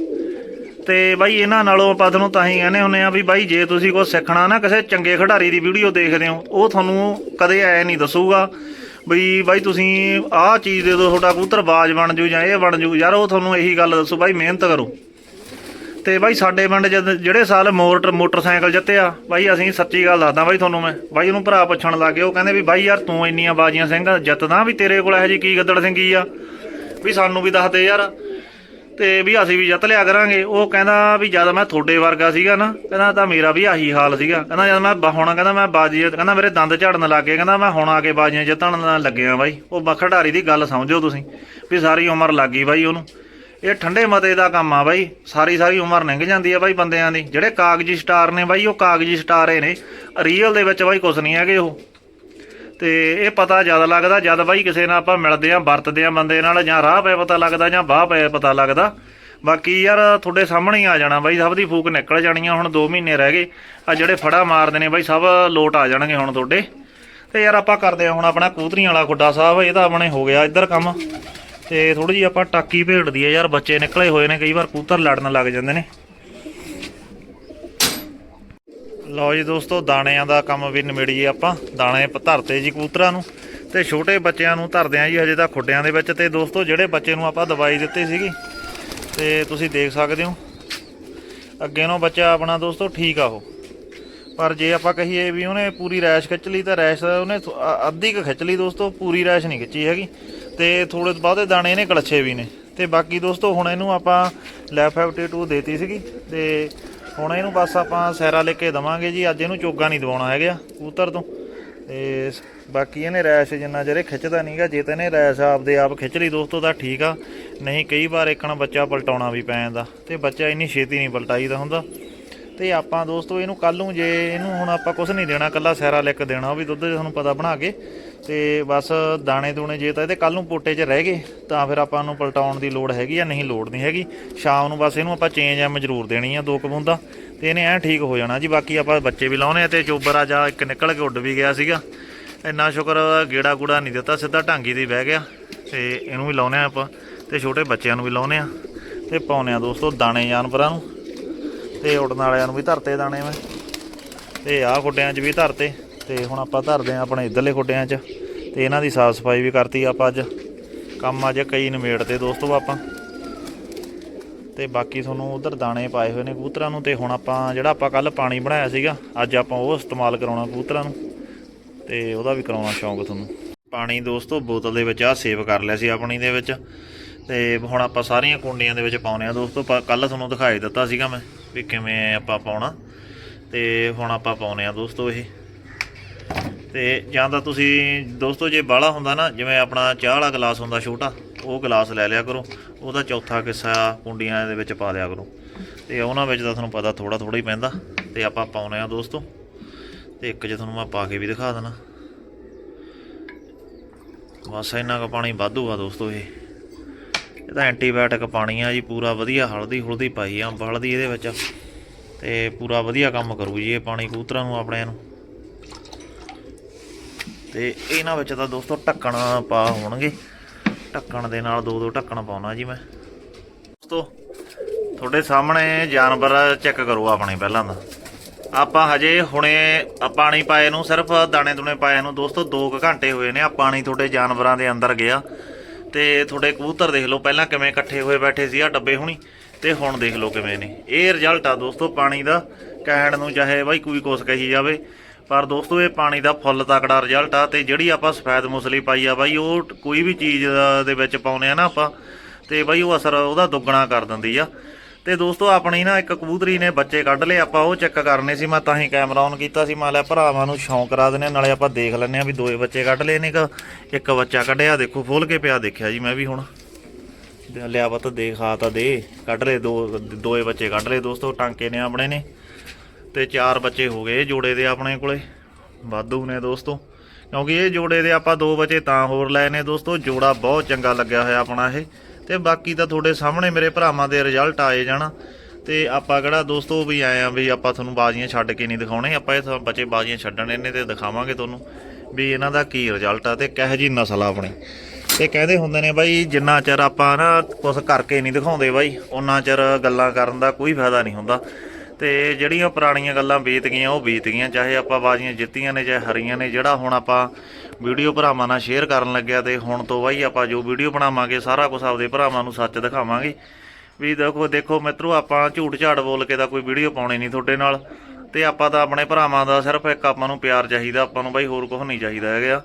ਤੇ ਬਾਈ ਇਹਨਾਂ ਨਾਲੋਂ ਆਪਾਂ ਤੁਹਾਨੂੰ ਤਾਂ ਹੀ ਕਹਿੰਦੇ ਹੁੰਨੇ ਆ ਵੀ ਬਾਈ ਜੇ ਤੁਸੀਂ ਕੁਝ ਸਿੱਖਣਾ ਨਾ ਕਿਸੇ ਚੰਗੇ ਖਿਡਾਰੀ ਦੀ ਵੀਡੀਓ ਦੇਖਦੇ ਹੋ, ਉਹ ਤੁਹਾਨੂੰ ਕਦੇ ਐ ਨਹੀਂ ਦੱਸੂਗਾ ਵੀ ਬਾਈ ਤੁਸੀਂ ਆਹ ਚੀਜ਼ ਦੇ ਦਿਓ, ਤੁਹਾਡਾ ਕਬੂਤਰ ਬਾਜ ਬਣ ਜੂ ਜਾਂ ਇਹ ਬਣ ਜੂ। ਯਾਰ ਉਹ ਤੁਹਾਨੂੰ ਇਹੀ ਗੱਲ ਦੱਸੂ, ਬਾਈ ਮਿਹਨਤ ਕਰੋ। ਤੇ ਬਾਈ ਸਾਡੇ ਪਿੰਡ ਜਦ ਜਿਹੜੇ ਸਾਲ ਮੋਟਰ ਮੋਟਰਸਾਈਕਲ ਜਿੱਤਿਆ, ਬਾਈ ਅਸੀਂ ਸੱਚੀ ਗੱਲ ਦੱਸਦਾ ਬਾਈ ਤੁਹਾਨੂੰ ਮੈਂ, ਬਾਈ ਉਹਨੂੰ ਭਰਾ ਪੁੱਛਣ ਲੱਗੇ ਉਹ ਕਹਿੰਦੇ ਵੀ ਬਾਈ ਯਾਰ ਤੂੰ ਇੰਨੀਆਂ ਬਾਜੀਆਂ ਸਿੰਘ ਜਿੱਤਦਾ ਵੀ ਤੇਰੇ ਕੋਲ ਇਹੋ ਜੀ ਕੀ ਗੱਦੜ ਸਿੰਘੀ ਆ? ਵੀ ਸਾਨੂੰ ਵੀ ਦੱਸ ਦੇ ਯਾਰ। ਤੇ ਵੀ ਅਸੀਂ ਵੀ ਜਿੱਤ ਲਿਆ ਕਰਾਂਗੇ। ਉਹ ਕਹਿੰਦਾ ਵੀ ਜਦ ਮੈਂ ਤੁਹਾਡੇ ਵਰਗਾ ਸੀਗਾ ਨਾ, ਕਹਿੰਦਾ ਤਾਂ ਮੇਰਾ ਵੀ ਆਹੀ ਹਾਲ ਸੀਗਾ। ਕਹਿੰਦਾ ਜਦ ਮੈਂ ਹੁਣ ਕਹਿੰਦਾ ਮੈਂ ਬਾਜੀ, ਕਹਿੰਦਾ ਮੇਰੇ ਦੰਦ ਝੜਨ ਲੱਗ ਗਏ, ਕਹਿੰਦਾ ਮੈਂ ਹੁਣ ਆ ਕੇ ਬਾਜੀਆਂ ਜਿੱਤਣ ਨਾਲ ਲੱਗਿਆ ਬਾਈ। ਉਹ ਬ- ਦੀ ਗੱਲ ਸਮਝੋ ਤੁਸੀਂ, ਵੀ ਸਾਰੀ ਉਮਰ ਲੱਗ ਗਈ ਬਾਈ ਉਹਨੂੰ। ਇਹ ਠੰਡੇ ਮਤੇ ਦਾ ਕੰਮ ਆ ਬਾਈ। ਸਾਰੀ ਸਾਰੀ ਉਮਰ ਲੰਘ ਜਾਂਦੀ ਆ ਬਾਈ ਬੰਦਿਆਂ ਦੀ। ਜਿਹੜੇ ਕਾਗਜ਼ੀ ਸਟਾਰ ਨੇ ਬਾਈ, ਉਹ ਕਾਗਜ਼ੀ ਸਟਾਰ ਹੀ ਨੇ। ਰੀਅਲ ਦੇ ਵਿੱਚ ਬਾਈ ਕੁਝ ਨਹੀਂ ਹੈਗੇ ਉਹ। ਤੇ ਇਹ ਪਤਾ ਜ਼ਿਆਦਾ ਲੱਗਦਾ ਜਦ ਬਾਈ ਕਿਸੇ ਨਾਲ ਆਪਾਂ ਮਿਲਦੇ ਆਂ ਵਰਤਦੇ ਆਂ ਬੰਦੇ ਨਾਲ ਜਾਂ ਰਾਹ ਪਏ ਪਤਾ ਲੱਗਦਾ ਜਾਂ ਬਾਹ ਪਏ ਪਤਾ ਲੱਗਦਾ। ਬਾਕੀ ਯਾਰ ਤੁਹਾਡੇ ਸਾਹਮਣੇ ਹੀ ਆ ਜਾਣਾ ਬਾਈ, ਸਭ ਦੀ ਫੂਕ ਨਿਕਲ ਜਾਣੀ ਆ, ਹੁਣ 2 ਮਹੀਨੇ ਰਹਿ ਗਏ। ਆ ਜਿਹੜੇ ਫੜਾ ਮਾਰਦੇ ਨੇ ਬਾਈ, ਸਭ ਲੋਟ ਆ ਜਾਣਗੇ ਹੁਣ ਤੁਹਾਡੇ। ਤੇ ਯਾਰ ਆਪਾਂ ਕਰਦੇ ਆ ਹੁਣ ਆਪਣਾ ਕੂਤਰੀਆਂ ਵਾਲਾ ਖੁੱਡਾ ਸਾਹਿਬ, ਇਹ ਤਾਂ ਆਪਣੇ ਹੋ ਗਿਆ ਇੱਧਰ ਕੰਮ। ਤੇ ਥੋੜੀ ਜੀ ਆਪਾਂ ਟਾਕੀ ਭੇੜਦੀ ਆ ਯਾਰ, ਬੱਚੇ ਨਿਕਲੇ ਹੋਏ ਨੇ, ਕਈ ਵਾਰ ਕੂਤਰ ਲੜਨ ਲੱਗ ਜਾਂਦੇ ਨੇ। ਲਓ ਜੀ ਦੋਸਤੋ, ਦਾਣਿਆਂ ਦਾ ਕੰਮ ਵੀ ਨਿਮੇੜੀਏ ਆਪਾਂ। ਦਾਣੇ ਧਰਤੇ ਜੀ ਕਬੂਤਰਾਂ ਨੂੰ ਤੇ ਛੋਟੇ ਬੱਚਿਆਂ ਨੂੰ ਧਰਦੇ ਆ ਜੀ ਹਜੇ ਤਾਂ ਖੁੱਡਿਆਂ ਦੇ ਵਿੱਚ ਤੇ ਦੋਸਤੋ, ਜਿਹੜੇ ਬੱਚੇ ਨੂੰ ਆਪਾਂ ਦਵਾਈ ਦਿੱਤੀ ਸੀਗੀ, ਤੇ ਤੁਸੀਂ ਦੇਖ ਸਕਦੇ ਹੋ। ਅੱਗੇ ਨੂੰ ਬੱਚਾ ਆਪਣਾ ਦੋਸਤੋ ਠੀਕ ਆ ਉਹ। ਪਰ ਜੇ ਆਪਾਂ ਕਹੀਏ ਵੀ ਉਹਨੇ ਪੂਰੀ ਰੈਸ਼ ਖਿੱਚ ਲਈ ਤਾਂ ਰੈਸ਼ ਉਹਨੇ ਅੱਧੀ ਕੁ ਖਿੱਚ ਲਈ ਦੋਸਤੋ, ਪੂਰੀ ਰੈਸ਼ ਨਹੀਂ ਖਿੱਚੀ ਹੈਗੀ। ਤੇ ਥੋੜੇ ਬਹੁਤੇ ਦਾਣੇ ਇਹਨੇ ਕਲੱਛੇ ਵੀ ਨੇ। ਤੇ ਬਾਕੀ ਦੋਸਤੋ, ਹੁਣ ਇਹਨੂੰ ਆਪਾਂ ਲੈਫ 52 ਦੇਤੀ ਸੀਗੀ। ਤੇ ਹੁਣ ਇਹਨੂੰ ਬਸ ਆਪਾਂ ਸੈਰਾ ਲੈ ਕੇ ਦਵਾਂਗੇ ਜੀ। ਅੱਜ ਇਹਨੂੰ ਚੋਗਾ ਨਹੀਂ ਦਵਾਉਣਾ ਹੈਗਾ ਕਬੂਤਰ ਤੋਂ। ਤੇ ਬਾਕੀ ਇਹਨੇ ਰੈਸ਼ ਜਿੰਨਾ ਜਿਹੜੇ ਖਿੱਚਦਾ ਨਹੀਂਗਾ ਜੇ ਤਾਂ ਇਹਨੇ ਰੈਸ਼ ਆਪਦੇ ਆਪ ਖਿੱਚ ਲਈ ਦੋਸਤੋ, ਤਾਂ ਠੀਕ ਆ। ਨਹੀਂ, ਕਈ ਵਾਰ ਇੱਕਣ ਬੱਚਾ ਪਲਟਾਉਣਾ ਵੀ ਪੈ ਜਾਂਦਾ ਤੇ ਬੱਚਾ ਇੰਨੀ ਛੇਤੀ ਨਹੀਂ ਪਲਟਾਈਦਾ ਹੁੰਦਾ। ਤੇ ਆਪਾਂ ਦੋਸਤੋ, ਇਹਨੂੰ ਕੱਲ ਨੂੰ ਜੇ ਇਹਨੂੰ ਹੁਣ ਆਪਾਂ ਕੁਝ ਨਹੀਂ ਦੇਣਾ, ਕੱਲਾ ਸੈਰਾ ਲਿਕ ਦੇਣਾ, ਉਹ ਵੀ ਦੁੱਧ ਤੁਹਾਨੂੰ ਪਤਾ ਬਣਾ ਕੇ। ਤੇ ਬਸ ਦਾਣੇ ਦੂਣੇ ਜੇ ਤਾਂ ਇਹਦੇ ਕੱਲ ਨੂੰ ਪੋਟੇ 'ਚ ਰਹਿ ਗਏ, ਤਾਂ ਫਿਰ ਆਪਾਂ ਨੂੰ ਪਲਟਾਉਣ ਦੀ ਲੋੜ ਹੈਗੀ ਆ ਨਹੀਂ ਲੋੜ ਨਹੀਂ ਹੈਗੀ। ਸ਼ਾਮ ਨੂੰ ਬਸ ਇਹਨੂੰ ਆਪਾਂ ਚੇਂਜ ਐਮ ਜ਼ਰੂਰ ਦੇਣੀ ਆ ਦੋ ਕਬੂੰਦਾ, ਤੇ ਇਹਨੇ ਐ ਠੀਕ ਹੋ ਜਾਣਾ ਜੀ। ਬਾਕੀ ਆਪਾਂ ਬੱਚੇ ਵੀ ਲਾਉਣੇ ਆ ਤੇ ਚੋਬਰ ਆ ਜਾ ਇੱਕ ਨਿਕਲ ਕੇ ਉੱਡ ਵੀ ਗਿਆ ਸੀਗਾ। ਇੰਨਾ ਸ਼ੁਕਰ ਗੇੜਾ ਗੂੜਾ ਨਹੀਂ ਦਿੱਤਾ, ਸਿੱਧਾ ਢਾਂਗੀ ਦੀ ਬਹਿ ਗਿਆ। ਤੇ ਇਹਨੂੰ ਵੀ ਲਾਉਨੇ ਆ ਆਪਾਂ, ਤੇ ਛੋਟੇ ਬੱਚਿਆਂ ਨੂੰ ਵੀ ਲਾਉਨੇ ਆ। ਤੇ ਪਾਉਨੇ ਆ ਦੋਸਤੋ ਦਾਣੇ ਜਾਨਵਰਾਂ ਨੂੰ। ਤੇ ਉੜਨ ਵਾਲਿਆਂ ਨੂੰ ਵੀ ਧਰਤੇ ਦਾਣੇ ਮੈਂ। ਤੇ ਆਹ ਖੁੱਡਿਆਂ 'ਚ ਵੀ ਧਰਤੇ, ਤੇ ਹੁਣ ਆਪਾਂ ਧਰਦੇ ਆ ਆਪਣੇ ਇਧਰਲੇ ਖੁੱਡਿਆਂ 'ਚ। ਤੇ ਇਹਨਾਂ ਦੀ ਸਾਫ਼ ਸਫ਼ਾਈ ਵੀ ਕਰਤੀ ਆਪਾਂ ਅੱਜ। ਕੰਮ ਅੱਜ ਕਈ ਨਿਮੇੜਤੇ ਦੋਸਤੋ ਆਪਾਂ। ਤੇ ਬਾਕੀ ਤੁਹਾਨੂੰ ਉਧਰ ਦਾਣੇ ਪਾਏ ਹੋਏ ਨੇ ਕਬੂਤਰਾਂ ਨੂੰ ਤੇ ਹੁਣ ਆਪਾਂ ਜਿਹੜਾ ਆਪਾਂ ਕੱਲ ਪਾਣੀ ਬਣਾਇਆ ਸੀਗਾ, ਅੱਜ ਆਪਾਂ ਉਹ ਇਸਤੇਮਾਲ ਕਰਾਉਣਾ ਕਬੂਤਰਾਂ ਨੂੰ। ਤੇ ਉਹਦਾ ਵੀ ਕਰਾਉਣਾ ਸ਼ੌਂਕ ਤੁਹਾਨੂੰ। ਪਾਣੀ ਦੋਸਤੋ ਬੋਤਲ ਦੇ ਵਿੱਚ ਆ ਸੇਵ ਕਰ ਲਿਆ ਸੀ ਆਪਣੀ ਦੇ ਵਿੱਚ। ਤੇ ਹੁਣ ਆਪਾਂ ਸਾਰੀਆਂ ਕੁੰਡੀਆਂ ਦੇ ਵਿੱਚ ਪਾਉਨੇ ਆ ਦੋਸਤੋ ਕੱਲ ਤੁਹਾਨੂੰ ਦਿਖਾਈ ਦਿੱਤਾ ਸੀਗਾ ਮੈਂ ਵੀ ਕਿਵੇਂ ਆਪਾਂ ਪਾਉਣਾ। ਤੇ ਹੁਣ ਆਪਾਂ ਪਾਉਨੇ ਆ ਦੋਸਤੋ ਇਹ। ਤੇ ਜਾਂ ਤਾਂ ਤੁਸੀਂ ਦੋਸਤੋ, ਜੇ ਬਾਹਲਾ ਹੁੰਦਾ ਨਾ, ਜਿਵੇਂ ਆਪਣਾ ਚਾਹ ਵਾਲਾ ਗਲਾਸ ਹੁੰਦਾ ਛੋਟਾ, ਉਹ ਗਲਾਸ ਲੈ ਲਿਆ ਕਰੋ। ਉਹਦਾ ਚੌਥਾ ਕਿੱਸਾ ਕੁੰਡੀਆਂ ਦੇ ਵਿੱਚ ਪਾ ਲਿਆ ਕਰੋ। ਤੇ ਉਹਨਾਂ ਵਿੱਚ ਤਾਂ ਤੁਹਾਨੂੰ ਪਤਾ ਥੋੜਾ ਥੋੜਾ ਹੀ ਪੈਂਦਾ। ਤੇ ਆਪਾਂ ਪਾਉਨੇ ਆ ਦੋਸਤੋ। ਤੇ ਇੱਕ ਜੇ ਤੁਹਾਨੂੰ ਮੈਂ ਪਾ ਕੇ ਵੀ ਦਿਖਾ ਦੇਣਾ। ਬਸ ਇੰਨਾ ਕੁ ਪਾਣੀ ਵਾਧੂ ਆ ਦੋਸਤੋ ਇਹ। ਇਹ ਤਾਂ ਐਂਟੀਬਾਇਓਟਿਕ ਪਾਣੀ ਆ ਜੀ, ਪੂਰਾ ਵਧੀਆ ਹਲਦੀ ਹੁਲਦੀ ਪਾਈ ਆ ਹਲਦੀ ਇਹਦੇ ਵਿੱਚ। ਤੇ ਪੂਰਾ ਵਧੀਆ ਕੰਮ ਕਰੂ ਜੀ ਇਹ ਪਾਣੀ ਕੂਤਰਾਂ ਨੂੰ, ਆਪਣਿਆਂ ਨੂੰ। ਤੇ ਇਹਨਾਂ ਵਿੱਚ ਤਾਂ ਦੋਸਤੋ ਢੱਕਣ ਪਾ ਹੋਣਗੇ। ਢੱਕਣ ਦੇ ਨਾਲ ਦੋ ਦੋ ਢੱਕਣ ਪਾਉਣਾ ਜੀ ਮੈਂ। ਦੋਸਤੋ, ਤੁਹਾਡੇ ਸਾਹਮਣੇ ਜਾਨਵਰ ਚੈੱਕ ਕਰੋ ਆਪਣੇ ਪਹਿਲਾਂ ਦਾ ਆਪਾਂ ਹਜੇ ਹੁਣੇ ਪਾਣੀ ਪਾਏ ਨੂੰ ਸਿਰਫ ਦਾਣੇ ਦੁਣੇ ਪਾਏ ਨੂੰ। ਦੋਸਤੋ 2 ਘੰਟੇ ਹੋਏ ਨੇ ਆ ਪਾਣੀ ਤੁਹਾਡੇ ਜਾਨਵਰਾਂ ਦੇ ਅੰਦਰ ਗਿਆ। ਤੇ ਤੁਹਾਡੇ ਕਬੂਤਰ ਦੇਖ ਲਓ ਪਹਿਲਾਂ ਕਿਵੇਂ ਇਕੱਠੇ ਹੋਏ ਬੈਠੇ ਸੀ ਆ ਡੱਬੇ ਹੁਣੀ। ਤੇ ਹੁਣ ਦੇਖ ਲਓ ਕਿਵੇਂ ਨੇ। ਇਹ ਰਿਜ਼ਲਟ ਆ ਦੋਸਤੋ ਪਾਣੀ ਦਾ। ਕਹਿਣ ਨੂੰ ਚਾਹੇ ਬਾਈ ਕੋਈ ਕੁਸ ਕਹੀ ਜਾਵੇ। ਪਰ ਦੋਸਤੋ, ਇਹ ਪਾਣੀ ਦਾ ਫੁੱਲ ਤਕੜਾ ਰਿਜ਼ਲਟ ਆ ਤੇ ਜਿਹੜੀ ਆਪਾਂ ਸਫੈਦ ਮੁਸਲੀ ਪਾਈ ਆ ਬਾਈ, ਉਹ ਕੋਈ ਵੀ ਚੀਜ਼ ਦੇ ਵਿੱਚ ਪਾਉਨੇ ਆ ਨਾ ਆਪਾਂ, ਤੇ ਬਾਈ ਉਹ ਅਸਰ ਉਹਦਾ ਦੁੱਗਣਾ ਕਰ ਦਿੰਦੀ ਆ। ਤੇ ਦੋਸਤੋ, ਆਪਣੀ ਨਾ ਇੱਕ ਕਬੂਤਰੀ ਨੇ ਬੱਚੇ ਕੱਢ ਲਏ, ਆਪਾਂ ਉਹ ਚੈੱਕ ਕਰਨੇ ਸੀ, ਮੈਂ ਤਾਂ ਹੀ ਕੈਮਰਾ ਔਨ ਕੀਤਾ ਸੀ, ਮੈਂ ਲਿਆ ਭਰਾਵਾਂ ਨੂੰ ਸ਼ੌਂਕ ਕਰਾ ਦਿੰਨੇ ਨਾਲੇ ਆਪਾਂ ਦੇਖ ਲੈਂਦੇ ਆ ਵੀ ਦੋਏ ਬੱਚੇ ਕੱਢ ਲਏ ਨੇ ਕਿ ਇੱਕ ਬੱਚਾ ਕੱਢਿਆ, ਦੇਖੋ ਫੁੱਲ ਕੇ ਪਿਆ ਦੇਖਿਆ ਜੀ, ਮੈਂ ਵੀ ਹੁਣ। ਤੇ ਲਿਆ ਪਤਾ, ਦੇਖ, ਆ ਤਾਂ ਦੇ, ਕੱਢ ਲਏ ਦੋ, ਦੋਏ ਬੱਚੇ ਕੱਢ ਲਏ, ਦੋਸਤੋ, ਟਾਂਕੇ ਨੇ ਆਪਣੇ ਨੇ। ਤੇ ਚਾਰ ਬੱਚੇ ਹੋ ਗਏ ਜੋੜੇ ਦੇ ਆਪਣੇ ਕੋਲੇ। ਵਾਧੂ ਨੇ ਦੋਸਤੋ। ਕਿਉਂਕਿ ਇਹ ਜੋੜੇ ਦੇ ਆਪਾਂ ਦੋ ਬੱਚੇ ਤਾਂ ਹੋਰ ਲਏ ਨੇ ਦੋਸਤੋ। ਜੋੜਾ ਬਹੁਤ ਚੰਗਾ ਲੱਗਿਆ ਹੋਇਆ ਆਪਣਾ ਇਹ। ਤੇ ਬਾਕੀ ਤਾਂ ਤੁਹਾਡੇ ਸਾਹਮਣੇ ਮੇਰੇ ਭਰਾਵਾਂ ਦੇ ਰਿਜ਼ਲਟ ਆਏ ਜਾਣਾ। ਤੇ ਆਪਾਂ ਕਿਹੜਾ ਦੋਸਤੋ ਵੀ ਆਏ ਆ ਵੀ ਆਪਾਂ ਤੁਹਾਨੂੰ ਬਾਜ਼ੀਆਂ ਛੱਡ ਕੇ ਨਹੀਂ ਦਿਖਾਉਣੇ। ਆਪਾਂ ਇਹ ਬੱਚੇ ਬਾਜ਼ੀਆਂ ਛੱਡਣ ਇਹਨੇ ਤੇ ਦਿਖਾਵਾਂਗੇ ਤੁਹਾਨੂੰ ਵੀ ਇਹਨਾਂ ਦਾ ਕੀ ਰਿਜ਼ਲਟ ਆ ਤੇ ਕਿਹੋ ਜੀ ਨਸਲ ਆ ਆਪਣੀ। ਤੇ ਕਹਿੰਦੇ ਹੁੰਦੇ ਨੇ ਬਾਈ, ਜਿੰਨਾ ਚਿਰ ਆਪਾਂ ਨਾ ਕੁਝ ਕਰਕੇ ਨਹੀਂ ਦਿਖਾਉਂਦੇ ਬਾਈ ਉਹਨਾਂ ਚਿਰ ਗੱਲਾਂ ਕਰਨ ਦਾ ਕੋਈ ਫਾਇਦਾ ਨਹੀਂ ਹੁੰਦਾ। ਤੇ ਜਿਹੜੀਆਂ ਪੁਰਾਣੀਆਂ ਗੱਲਾਂ ਬੀਤ ਗਈਆਂ, ਉਹ ਬੀਤ ਗਈਆਂ। ਚਾਹੇ ਆਪਾਂ ਬਾਜ਼ੀਆਂ ਜਿੱਤੀਆਂ ਨੇ, ਚਾਹੇ ਹਰੀਆਂ ਨੇ, ਜਿਹੜਾ ਹੁਣ ਆਪਾਂ ਵੀਡੀਓ ਭਰਾਵਾਂ ਨਾਲ ਸ਼ੇਅਰ ਕਰਨ ਲੱਗਿਆ ਤੇ ਹੁਣ ਤੋਂ ਬਾਈ ਆਪਾਂ ਜੋ ਵੀਡੀਓ ਬਣਾਵਾਂਗੇ, ਸਾਰਾ ਕੁਝ ਆਪਦੇ ਭਰਾਵਾਂ ਨੂੰ ਸੱਚ ਦਿਖਾਵਾਂਗੇ। ਵੀ ਦੇਖੋ ਦੇਖੋ ਮਿੱਤਰੋ, ਆਪਾਂ ਝੂਠ ਝਾੜ ਬੋਲ ਕੇ ਤਾਂ ਕੋਈ ਵੀਡੀਓ ਪਾਉਣੀ ਨਹੀਂ ਤੁਹਾਡੇ ਨਾਲ। ਤੇ ਆਪਾਂ ਤਾਂ ਆਪਣੇ ਭਰਾਵਾਂ ਦਾ ਸਿਰਫ ਇੱਕ ਆਪਾਂ ਨੂੰ ਪਿਆਰ ਚਾਹੀਦਾ, ਆਪਾਂ ਨੂੰ ਬਾਈ ਹੋਰ ਕੁਝ ਨਹੀਂ ਚਾਹੀਦਾ ਹੈਗਾ।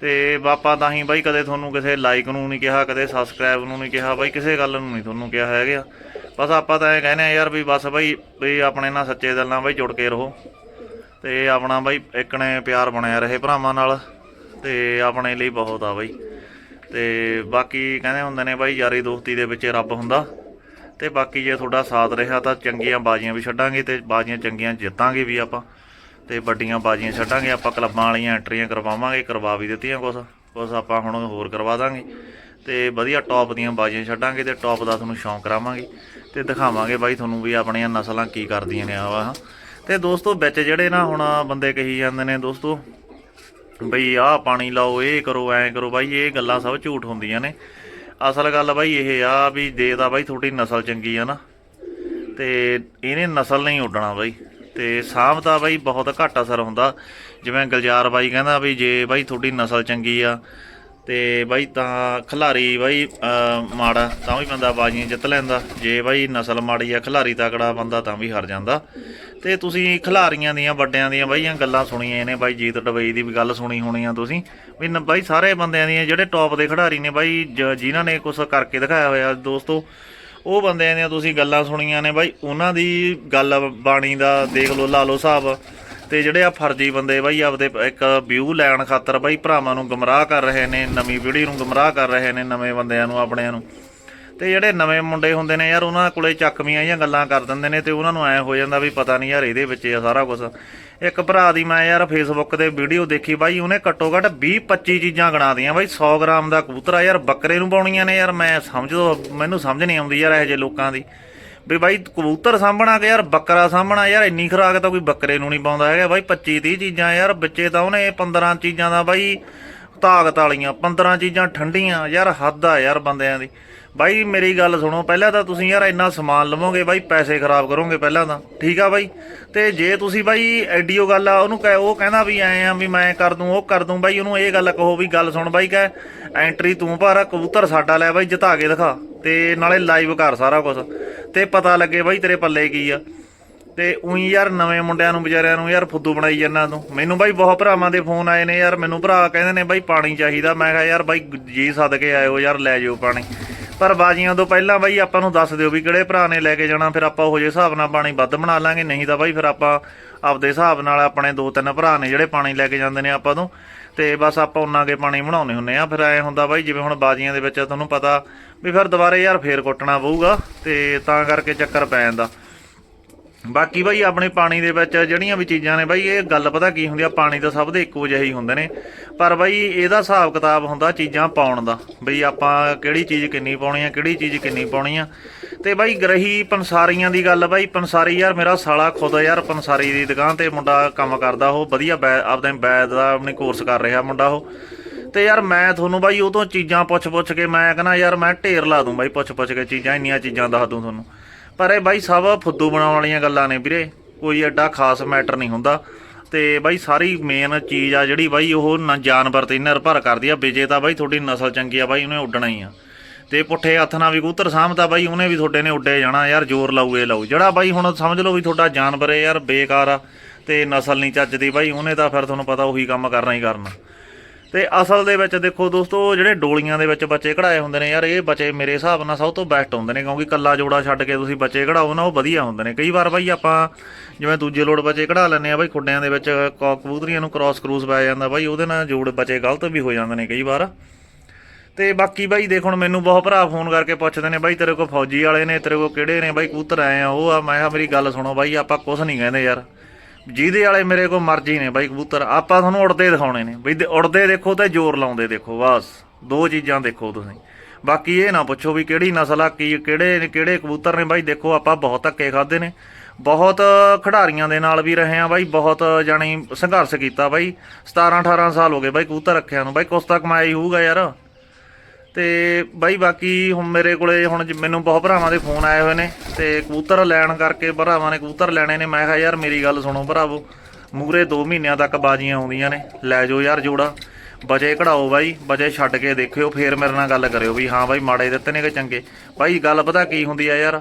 ਤੇ ਬਾਪਾ ਤਾਂ ਹੀ ਬਾਈ ਕਦੇ ਤੁਹਾਨੂੰ ਕਿਸੇ ਲਾਈਕ ਨੂੰ ਨਹੀਂ ਕਿਹਾ, ਕਦੇ ਸਬਸਕ੍ਰਾਈਬ ਨੂੰ ਨਹੀਂ ਕਿਹਾ, ਬਾਈ ਕਿਸੇ ਗੱਲ ਨੂੰ ਨਹੀਂ ਤੁਹਾਨੂੰ ਕਿਹਾ ਹੈਗਾ ਬਸ ਆਪਾਂ ਤਾਂ ਇਹ ਕਹਿੰਦੇ ਆ ਯਾਰ ਵੀ ਬਸ ਬਾਈ, ਵੀ ਆਪਣੇ ਨਾਲ ਸੱਚੇ ਦਿਲ ਨਾਲ ਬਾਈ ਜੁੜ ਕੇ ਰਹੋ। ਤੇ ਆਪਣਾ ਬਾਈ ਇੱਕਣੇ ਪਿਆਰ ਬਣਿਆ ਰਹੇ ਭਰਾਵਾਂ ਨਾਲ, ਤੇ ਆਪਣੇ ਲਈ ਬਹੁਤ ਆ ਬਾਈ। ਤੇ ਬਾਕੀ ਕਹਿੰਦੇ ਹੁੰਦੇ ਨੇ ਬਾਈ, ਯਾਰੀ ਦੋਸਤੀ ਦੇ ਵਿੱਚ ਰੱਬ ਹੁੰਦਾ। ਤੇ ਬਾਕੀ ਜੇ ਤੁਹਾਡਾ ਸਾਥ ਰਿਹਾ ਤਾਂ ਚੰਗੀਆਂ ਬਾਜ਼ੀਆਂ ਵੀ ਛੱਡਾਂਗੇ ਤੇ ਬਾਜ਼ੀਆਂ ਚੰਗੀਆਂ ਜਿੱਤਾਂਗੇ ਵੀ ਆਪਾਂ। ਤੇ ਵੱਡੀਆਂ ਬਾਜ਼ੀਆਂ ਛੱਡਾਂਗੇ, ਆਪਾਂ ਕਲੱਬਾਂ ਵਾਲੀਆਂ ਐਂਟਰੀਆਂ ਕਰਵਾਵਾਂਗੇ ਕਰਵਾ ਵੀ ਦਿੱਤੀਆਂ ਕੁਛ ਕੁਛ ਆਪਾਂ ਹੁਣ ਹੋਰ ਕਰਵਾ ਦਾਂਗੇ। ਤੇ ਵਧੀਆ ਟੌਪ ਦੀਆਂ ਬਾਜ਼ੀਆਂ ਛੱਡਾਂਗੇ ਤੇ ਟੌਪ ਦਾ ਤੁਹਾਨੂੰ ਸ਼ੌਂਕ ਕਰਾਵਾਂਗੇ ਤੇ ਦਿਖਾਵਾਂਗੇ ਬਾਈ ਤੁਹਾਨੂੰ ਵੀ ਆਪਣੀਆਂ ਨਸਲਾਂ ਕੀ ਕਰਦੀਆਂ ਨੇ ਆਵਾ ਤੇ ਦੋਸਤੋ ਵਿੱਚ ਜਿਹੜੇ ਨਾ ਹੁਣ ਬੰਦੇ ਕਹੀ ਜਾਂਦੇ ਨੇ ਦੋਸਤੋ, ਬਈ ਆਹ ਪਾਣੀ ਲਾਓ, ਇਹ ਕਰੋ, ਐਂ ਕਰੋ, ਬਾਈ ਇਹ ਗੱਲਾਂ ਸਭ ਝੂਠ ਹੁੰਦੀਆਂ ਨੇ। ਅਸਲ ਗੱਲ ਬਾਈ ਇਹ ਆ ਵੀ ਦੇ ਦਾ ਬਾਈ ਤੁਹਾਡੀ ਨਸਲ ਚੰਗੀ ਆ ਨਾ, ਤੇ ਇਹਨੇ ਨਸਲ ਨਹੀਂ ਉੱਡਣਾ ਬਾਈ। ਤੇ ਸਾਂਭ ਦਾ ਬਾਈ ਬਹੁਤ ਘੱਟ ਅਸਰ ਹੁੰਦਾ। ਜਿਵੇਂ ਗਲਜਾਰ ਬਾਈ ਕਹਿੰਦਾ ਵੀ ਜੇ ਬਾਈ ਤੁਹਾਡੀ ਨਸਲ ਚੰਗੀ ਆ, ਤੇ ਬਾਈ ਤਾਂ ਖਿਲਾਰੀ ਬਾਈ ਮਾੜਾ ਤਾਂ ਵੀ ਬੰਦਾ ਬਾਜ਼ੀਆਂ ਜਿੱਤ ਲੈਂਦਾ। ਜੇ ਬਾਈ ਨਸਲ ਮਾੜੀ ਆ, ਖਿਲਾਰੀ ਤਕੜਾ ਬੰਦਾ ਤਾਂ ਵੀ ਹਾਰ ਜਾਂਦਾ। ਤੇ ਤੁਸੀਂ ਖਿਲਾਰੀਆਂ ਦੀਆਂ, ਵੱਡਿਆਂ ਦੀਆਂ ਬਾਈਆਂ ਗੱਲਾਂ ਸੁਣੀਆਂ ਨੇ ਬਾਈ, ਜੀਤ ਡਬਈ ਦੀ ਵੀ ਗੱਲ ਸੁਣੀ ਹੋਣੀ ਆ ਤੁਸੀਂ। ਵੀ ਨ- ਬਾਈ ਸਾਰੇ ਬੰਦਿਆਂ ਦੀਆਂ ਜਿਹੜੇ ਟੌਪ ਦੇ ਖਿਡਾਰੀ ਨੇ ਬਾਈ, ਜ- ਜਿਨ੍ਹਾਂ ਨੇ ਕੁਝ ਕਰਕੇ ਦਿਖਾਇਆ ਹੋਇਆ ਦੋਸਤੋ ਉਹ ਬੰਦਿਆਂ ਦੀਆਂ ਤੁਸੀਂ ਗੱਲਾਂ ਸੁਣੀਆਂ ਨੇ ਬਾਈ, ਉਹਨਾਂ ਦੀ ਗੱਲ ਬਾਣੀ ਦਾ ਦੇਖ ਲਓ, ਲਾ ਲਓ ਹਿਸਾਬ। ਤੇ ਜਿਹੜੇ ਆ ਫਰਜ਼ੀ ਬੰਦੇ ਬਾਈ, ਆਪਦੇ ਇੱਕ ਵਿਊ ਲੈਣ ਖਾਤਰ ਬਾਈ, ਭਰਾਵਾਂ ਨੂੰ ਗਮਰਾਹ ਕਰ ਰਹੇ ਨੇ, ਨਵੀਂ ਪੀੜ੍ਹੀ ਨੂੰ ਗਮਰਾਹ ਕਰ ਰਹੇ ਨੇ, ਨਵੇਂ ਬੰਦਿਆਂ ਨੂੰ, ਆਪਣਿਆਂ ਨੂੰ। ਤੇ ਜਿਹੜੇ ਨਵੇਂ ਮੁੰਡੇ ਹੁੰਦੇ ਨੇ ਯਾਰ, ਉਹਨਾਂ ਕੋਲੇ ਚੱਕਵੀਆਂ ਜਾਂ ਗੱਲਾਂ ਕਰ ਦਿੰਦੇ ਨੇ ਤੇ ਉਹਨਾਂ ਨੂੰ ਐ ਹੋ ਜਾਂਦਾ ਵੀ ਪਤਾ ਨਹੀਂ ਯਾਰ ਇਹਦੇ ਵਿੱਚ ਆ ਸਾਰਾ ਕੁਝ ਇੱਕ ਭਰਾ ਦੀ ਮੈਂ ਯਾਰ ਫੇਸਬੁੱਕ ਤੇ ਵੀਡੀਓ ਦੇਖੀ ਬਾਈ, ਉਹਨੇ ਘੱਟੋ ਘੱਟ 20 25 ਚੀਜ਼ਾਂ ਗਣਾ ਦੀਆਂ ਬਾਈ। 100 ਗ੍ਰਾਮ ਦਾ ਕਬੂਤਰ ਆ ਯਾਰ, ਬੱਕਰੇ ਨੂੰ ਪਾਉਣੀਆਂ ਨੇ ਯਾਰ। ਮੈਂ ਸਮਝੋ ਮੈਨੂੰ ਸਮਝ ਨਹੀਂ ਆਉਂਦੀ ਯਾਰ ਇਹੋ ਜਿਹੇ ਲੋਕਾਂ ਦੀ। ਵੀ ਬਾਈ ਕਬੂਤਰ ਸਾਂਭਣਾ ਕਿ ਯਾਰ, ਬੱਕਰਾ ਸਾਂਭਣਾ ਯਾਰ, ਇੰਨੀ ਖੁਰਾਕ ਤਾਂ ਕੋਈ ਬੱਕਰੇ ਨੂੰ ਨਹੀਂ ਪਾਉਂਦਾ ਹੈਗਾ ਬਾਈ। 25 30 ਚੀਜ਼ਾਂ ਯਾਰ ਬੱਚੇ ਤਾਂ ਉਹਨੇ 15 ਚੀਜ਼ਾਂ ਦਾ ਬਾਈ ਤਾਕਤ ਵਾਲੀਆਂ 15 ਚੀਜ਼ਾਂ ਠੰਡੀਆਂ। ਯਾਰ ਹੱਦ ਆ ਯਾਰ ਬੰਦਿਆਂ ਦੀ। ਬਾਈ, ਮੇਰੀ ਗੱਲ ਸੁਣੋ, ਪਹਿਲਾਂ ਤਾਂ ਤੁਸੀਂ ਯਾਰ ਇੰਨਾ ਸਮਾਨ ਲਵੋਗੇ ਬਾਈ, ਪੈਸੇ ਖਰਾਬ ਕਰੋਗੇ ਪਹਿਲਾਂ ਤਾਂ, ਠੀਕ ਆ ਬਾਈ? ਤੇ ਜੇ ਤੁਸੀਂ ਬਾਈ ਐਡੀਓ ਗੱਲ ਆ, ਉਹਨੂੰ ਕਹੇ, ਉਹ ਕਹਿੰਦਾ ਵੀ ਐ ਆ ਵੀ ਮੈਂ ਕਰ ਦੂੰ, ਉਹ ਕਰ ਦੂੰ, ਬਾਈ ਉਹਨੂੰ ਇਹ ਗੱਲ ਕਹੋ ਵੀ ਗੱਲ ਸੁਣ ਬਾਈ ਕਹੇ, ਐਂਟਰੀ ਤੂੰ ਭਰ, ਕਬੂਤਰ ਸਾਡਾ ਲੈ ਬਾਈ, ਜਿਤਾ ਕੇ ਦਿਖਾ, ਤੇ ਨਾਲੇ ਲਾਈਵ ਕਰ ਸਾਰਾ ਕੁਝ ਤੇ ਪਤਾ ਲੱਗੇ ਬਾਈ ਤੇਰੇ ਪੱਲੇ ਕੀ ਆ। ਤੇ ਉਹੀ ਯਾਰ ਨਵੇਂ ਮੁੰਡਿਆਂ ਨੂੰ, ਵਿਚਾਰਿਆਂ ਨੂੰ ਯਾਰ ਫੁੱਦੂ ਬਣਾਈ ਜਾਂਦਾ ਤੂੰ। ਮੈਨੂੰ ਬਾਈ ਬਹੁਤ ਭਰਾਵਾਂ ਦੇ ਫੋਨ ਆਏ ਨੇ ਯਾਰ, ਮੈਨੂੰ ਭਰਾ ਕਹਿੰਦੇ ਨੇ ਬਾਈ ਪਾਣੀ ਚਾਹੀਦਾ, ਮੈਂ ਕਿਹਾ ਯਾਰ ਬਾਈ ਜੀ ਸਦਕੇ ਆਇਓ ਯਾਰ, ਲੈ ਜਿਓ ਪਾਣੀ। ਪਰ ਬਾਜੀਆਂ ਤੋਂ ਪਹਿਲਾਂ ਬਾਈ ਆਪਾਂ ਨੂੰ ਦੱਸ ਦਿਓ ਵੀ ਕਿਹੜੇ ਭਰਾ ਨੇ ਲੈ ਕੇ ਜਾਣਾ, ਫਿਰ ਆਪਾਂ ਉਹ ਜਿਹੇ ਹਿਸਾਬ ਨਾਲ ਪਾਣੀ ਵੱਧ ਬਣਾ ਲਾਂਗੇ, ਨਹੀਂ ਤਾਂ ਬਾਈ ਫਿਰ ਆਪਾਂ ਆਪਦੇ ਹਿਸਾਬ ਨਾਲ ਆਪਣੇ ਦੋ ਤਿੰਨ ਭਰਾ ਨੇ ਜਿਹੜੇ ਪਾਣੀ ਲੈ ਕੇ ਜਾਂਦੇ ਨੇ ਆਪਾਂ ਤੋਂ, ਤੇ ਬਸ ਆਪਾਂ ਉਹਨਾਂ ਕੇ ਪਾਣੀ ਬਣਾਉਣੇ ਹੁੰਨੇ ਆ। ਫਿਰ ਐ ਹੁੰਦਾ ਬਾਈ, ਜਿਵੇਂ ਹੁਣ ਬਾਜੀਆਂ ਦੇ ਵਿੱਚ ਤੁਹਾਨੂੰ ਪਤਾ ਵੀ ਫਿਰ ਦੁਬਾਰੇ ਯਾਰ ਫੇਰ ਕੁੱਟਣਾ ਪਊਗਾ, ਤੇ ਤਾਂ ਕਰਕੇ ਚੱਕਰ ਪੈ ਜਾਂਦਾ। ਬਾਕੀ ਬਾਈ ਆਪਣੇ ਪਾਣੀ ਦੇ ਵਿੱਚ ਜਿਹੜੀਆਂ ਵੀ ਚੀਜ਼ਾਂ ਨੇ ਬਾਈ, ਇਹ ਗੱਲ ਪਤਾ ਕੀ ਹੁੰਦੀ ਆ, ਪਾਣੀ ਤਾਂ ਸਭ ਦੇ ਇੱਕੋ ਜਿਹੇ ਹੀ ਹੁੰਦੇ ਨੇ। ਪਰ ਬਾਈ, ਇਹਦਾ ਹਿਸਾਬ ਕਿਤਾਬ ਹੁੰਦਾ ਚੀਜ਼ਾਂ ਪਾਉਣ ਦਾ, ਬਈ ਆਪਾਂ ਕਿਹੜੀ ਚੀਜ਼ ਕਿੰਨੀ ਪਾਉਣੀ ਆ, ਕਿਹੜੀ ਚੀਜ਼ ਕਿੰਨੀ ਪਾਉਣੀ ਆ। ਤੇ ਬਾਈ ਗ੍ਰਹੀ ਪੰਸਾਰੀਆਂ ਦੀ ਗੱਲ ਬਾਈ, ਪੰਸਾਰੀ ਯਾਰ ਮੇਰਾ ਸਾਲਾ ਖੁਦ ਯਾਰ ਪੰਸਾਰੀ ਦੀ ਦੁਕਾਨ ਤੇ ਮੁੰਡਾ ਕੰਮ ਕਰਦਾ ਉਹ, ਵਧੀਆ ਬੈ, ਆਪਦੇ ਬੈਦ ਦਾ ਆਪਣੇ ਕੋਰਸ ਕਰ ਰਿਹਾ ਮੁੰਡਾ ਉਹ। ਤੇ ਯਾਰ ਮੈਂ ਤੁਹਾਨੂੰ ਬਾਈ ਉਹ ਤੋਂ ਚੀਜ਼ਾਂ ਪੁੱਛ-ਪੁੱਛ ਕੇ ਮੈਂ ਕਹਿੰਦਾ ਯਾਰ ਮੈਂ ਢੇਰ ਲਾ ਦੂੰ ਬਾਈ, ਪੁੱਛ-ਪੁੱਛ ਕੇ ਚੀਜ਼ਾਂ, ਇੰਨੀਆਂ ਚੀਜ਼ਾਂ ਦੱਸ ਦੂੰ ਤੁਹਾਨੂੰ। ਪਰ ਇਹ ਬਾਈ ਸਭ ਫੁੱਦੂ ਬਣਾਉਣ ਵਾਲੀਆਂ ਗੱਲਾਂ ਨੇ ਵੀਰੇ। ਕੋਈ ਐਡਾ ਖਾਸ ਮੈਟਰ ਨਹੀਂ ਹੁੰਦਾ। ਤੇ ਬਾਈ ਸਾਰੀ ਮੇਨ ਚੀਜ਼ ਆ ਜਿਹੜੀ ਬਾਈ ਉਹ ਨਾ ਜਾਨਵਰ ਤੇ ਨਿਰਭਰ ਕਰਦੀ ਆ। ਵਿਜੇ ਤਾਂ ਬਾਈ ਤੁਹਾਡੀ ਨਸਲ ਚੰਗੀ ਆ ਬਾਈ, ਉਹਨੇ ਉੱਡਣਾ ਹੀ ਆ। ਤੇ ਪੁੱਠੇ ਹੱਥ ਨਾਲ ਵੀ ਕਬੂਤਰ ਸਾਂਭਦਾ ਬਾਈ, ਉਹਨੇ ਵੀ ਤੁਹਾਡੇ ਨੇ ਉੱਡੇ ਜਾਣਾ ਯਾਰ, ਜ਼ੋਰ ਲਾਊ, ਇਹ ਲਾਊ। ਜਿਹੜਾ ਬਾਈ ਹੁਣ ਸਮਝ ਲਓ ਵੀ ਤੁਹਾਡਾ ਜਾਨਵਰ ਹੈ ਯਾਰ, ਬੇਕਾਰ ਆ ਤੇ ਨਸਲ ਨਹੀਂ ਚੱਜਦੀ ਬਾਈ, ਉਹਨੇ ਤਾਂ ਫਿਰ ਤੁਹਾਨੂੰ ਪਤਾ ਉਹੀ ਕੰਮ ਕਰਨਾ ਹੀ ਕਰਨਾ। ਤੇ ਅਸਲ ਦੇ ਵਿੱਚ ਦੇਖੋ ਦੋਸਤੋ, ਜਿਹੜੇ ਡੋਲੀਆਂ ਦੇ ਵਿੱਚ ਬੱਚੇ ਕਢਾਏ ਹੁੰਦੇ ਨੇ ਯਾਰ, ਇਹ ਬੱਚੇ ਮੇਰੇ ਹਿਸਾਬ ਨਾਲ ਸਭ ਤੋਂ ਬੈਸਟ ਹੁੰਦੇ ਨੇ, ਕਿਉਂਕਿ ਕੱਲਾ ਜੋੜਾ ਛੱਡ ਕੇ ਤੁਸੀਂ ਬੱਚੇ ਕਢਾਓ ਨਾ, ਉਹ ਵਧੀਆ ਹੁੰਦੇ ਨੇ। ਕਈ ਵਾਰ ਬਾਈ ਆਪਾਂ ਜਿਵੇਂ ਦੂਜੇ ਲੋੜ ਬੱਚੇ ਕਢਾ ਲੈਂਦੇ ਆ ਬਾਈ ਖੁੱਡਿਆਂ ਦੇ ਵਿੱਚ ਕ- ਕਬੂਤਰੀਆਂ ਨੂੰ ਕ੍ਰਾਸ ਕਰੂਸ ਪੈ ਜਾਂਦਾ ਬਾਈ, ਉਹਦੇ ਨਾਲ ਜੋੜ ਬੱਚੇ ਗਲਤ ਵੀ ਹੋ ਜਾਂਦੇ ਨੇ ਕਈ ਵਾਰ। ਤੇ ਬਾਕੀ ਬਾਈ ਦੇਖ, ਹੁਣ ਮੈਨੂੰ ਬਹੁਤ ਭਰਾ ਫੋਨ ਕਰਕੇ ਪੁੱਛਦੇ ਨੇ, ਬਾਈ ਤੇਰੇ ਕੋਲ ਫੌਜੀ ਵਾਲੇ ਨੇ, ਤੇਰੇ ਕੋਲ ਕਿਹੜੇ ਨੇ, ਬਾਈ ਕਬੂਤਰ ਆਏ ਆ, ਉਹ ਆ, ਮੈਂ ਕਿਹਾ ਮੇਰੀ ਗੱਲ ਸੁਣੋ ਬਾਈ, ਆਪਾਂ ਕੁਝ ਨਹੀਂ ਕਹਿੰਦੇ ਯਾਰ। ਜਿਹਦੇ ਵਾਲੇ ਮੇਰੇ ਕੋਲ ਮਰਜ਼ੀ ਨੇ ਬਾਈ ਕਬੂਤਰ, ਆਪਾਂ ਤੁਹਾਨੂੰ ਉੜਦੇ ਦਿਖਾਉਣੇ ਨੇ। ਬਈ ਦੇ- ਉੜਦੇ ਦੇਖੋ ਤੇ ਜ਼ੋਰ ਲਾਉਂਦੇ ਦੇਖੋ, ਬਸ। ਦੋ ਚੀਜ਼ਾਂ ਦੇਖੋ ਤੁਸੀਂ। ਬਾਕੀ ਇਹ ਨਾ ਪੁੱਛੋ ਵੀ ਕਿਹੜੀ ਨਸਲ ਆ, ਕੀ ਕਿਹੜੇ ਨੇ ਕਿਹੜੇ ਕਬੂਤਰ ਨੇ ਬਾਈ। ਦੇਖੋ, ਆਪਾਂ ਬਹੁਤ ਧੱਕੇ ਖਾਦੇ ਨੇ। ਬਹੁਤ ਖਿਡਾਰੀਆਂ ਦੇ ਨਾਲ ਵੀ ਰਹੇ ਆ ਬਾਈ। ਬਹੁਤ ਜਾਣੀ ਸੰਘਰਸ਼ ਕੀਤਾ ਬਾਈ। 17 18 ਸਾਲ ਹੋ ਗਏ ਬਾਈ ਕਬੂਤਰ ਰੱਖਿਆ ਨੂੰ। ਬਾਈ ਕੁਛ ਤਾਂ ਕਮਾਈ ਹੋਊਗਾ ਯਾਰ। ਤੇ ਬਾਈ ਬਾਕੀ ਹੁਣ ਮੇਰੇ ਕੋਲੇ ਹੁਣ ਜ- ਮੈਨੂੰ ਬਹੁਤ ਭਰਾਵਾਂ ਦੇ ਫੋਨ ਆਏ ਹੋਏ ਨੇ ਤੇ ਕਬੂਤਰ ਲੈਣ ਕਰਕੇ ਭਰਾਵਾਂ ਨੇ ਕਬੂਤਰ ਲੈਣੇ ਨੇ, ਮੈਂ ਕਿਹਾ ਯਾਰ ਮੇਰੀ ਗੱਲ ਸੁਣੋ ਭਰਾਵੋ। ਮੂਰੇ 2 ਮਹੀਨਿਆਂ ਤੱਕ ਬਾਜੀਆਂ ਆਉਂਦੀਆਂ ਨੇ, ਲੈ ਜਾਓ ਯਾਰ ਜੋੜਾ। ਬਜੇ ਕਢਾਓ ਬਾਈ ਬਜੇ ਛੱਡ ਕੇ ਦੇਖਿਓ, ਫੇਰ ਮੇਰੇ ਨਾਲ ਗੱਲ ਕਰਿਓ ਵੀ ਹਾਂ ਬਾਈ ਮਾੜੇ ਦਿੱਤੇ ਨੇ ਕਿ ਚੰਗੇ। ਬਾਈ ਗੱਲ ਪਤਾ ਕੀ ਹੁੰਦੀ ਆ ਯਾਰ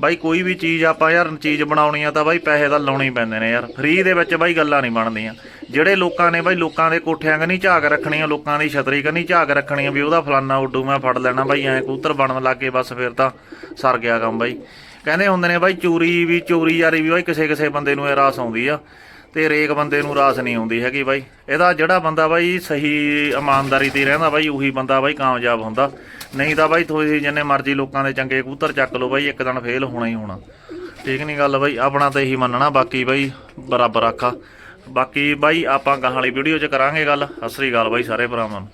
ਬਾਈ ਕੋਈ ਵੀ ਚੀਜ਼ ਆਪਾਂ ਯਾਰ ਚੀਜ਼ ਬਣਾਉਣੀ ਆ ਤਾਂ ਬਾਈ ਪੈਸੇ ਤਾਂ ਲਾਉਣੇ ਪੈਂਦੇ ਨੇ ਯਾਰ। ਫ੍ਰੀ ਦੇ ਵਿੱਚ ਬਾਈ ਗੱਲਾਂ ਨਹੀਂ ਬਣਦੀਆਂ। ਜਿਹੜੇ ਲੋਕਾਂ ਨੇ ਬਾਈ ਲੋਕਾਂ ਦੇ ਕੋਠਿਆਂ ਕਨੀ ਝਾਕ ਰੱਖਣੀ ਆ ਲੋਕਾਂ ਦੀ ਛਤਰੀ ਕਨੀ ਝਾਕ ਰੱਖਣੀ ਆ ਵੀ ਉਹਦਾ ਫਲਾਨਾ ਉੱਡੂ, ਮੈਂ ਫੜ ਲੈਣਾ ਬਾਈ, ਐਂ ਕੂਤਰ ਬਣਨ ਲੱਗੇ ਬਸ ਫਿਰ ਤਾਂ ਸਰ ਗਿਆ ਕੰਮ ਬਾਈ। ਕਹਿੰਦੇ ਹੁੰਦੇ ਨੇ ਬਾਈ ਚੋਰੀ ਵੀ ਚੋਰੀ ਯਾਰੀ ਵੀ ਬਾਈ ਕਿਸੇ ਕਿਸੇ ਬੰਦੇ ਨੂੰ ਇਹ ਰਾਸ ਆਉਂਦੀ ਆ। ਤੇ ਰੇਕ ਬੰਦੇ ਨੂੰ ਰਾਸ ਨਹੀਂ ਆਉਂਦੀ ਹੈਗੀ ਬਾਈ। ਇਹਦਾ ਜਿਹੜਾ ਬੰਦਾ ਬਾਈ ਸਹੀ ਇਮਾਨਦਾਰੀ ਤੇ ਰਹਿੰਦਾ ਬਾਈ, ਉਹੀ ਬੰਦਾ ਬਾਈ ਕਾਮਯਾਬ ਹੁੰਦਾ। ਨਹੀਂ ਤਾਂ ਬਾਈ ਤੁਸੀਂ ਜਿੰਨੇ ਮਰਜ਼ੀ ਲੋਕਾਂ ਦੇ ਚੰਗੇ ਕਬੂਤਰ ਚੱਕ ਲਓ ਬਾਈ, ਇੱਕ ਦਿਨ ਫੇਲ ਹੋਣਾ ਹੀ ਹੋਣਾ। ਠੀਕ ਨਹੀਂ ਗੱਲ ਬਾਈ, ਆਪਣਾ ਤਾਂ ਇਹੀ ਮੰਨਣਾ, ਬਾਕੀ ਬਾਈ ਬਰਾਬਰ ਆਖਾ। ਬਾਕੀ ਬਾਈ ਆਪਾਂ ਗਾਹਾਂ ਵਾਲੀ ਵੀਡੀਓ 'ਚ ਕਰਾਂਗੇ ਗੱਲ। ਸਤਿ ਸ੍ਰੀ ਅਕਾਲ ਬਾਈ ਸਾਰੇ ਭਰਾਵਾਂ ਨੂੰ।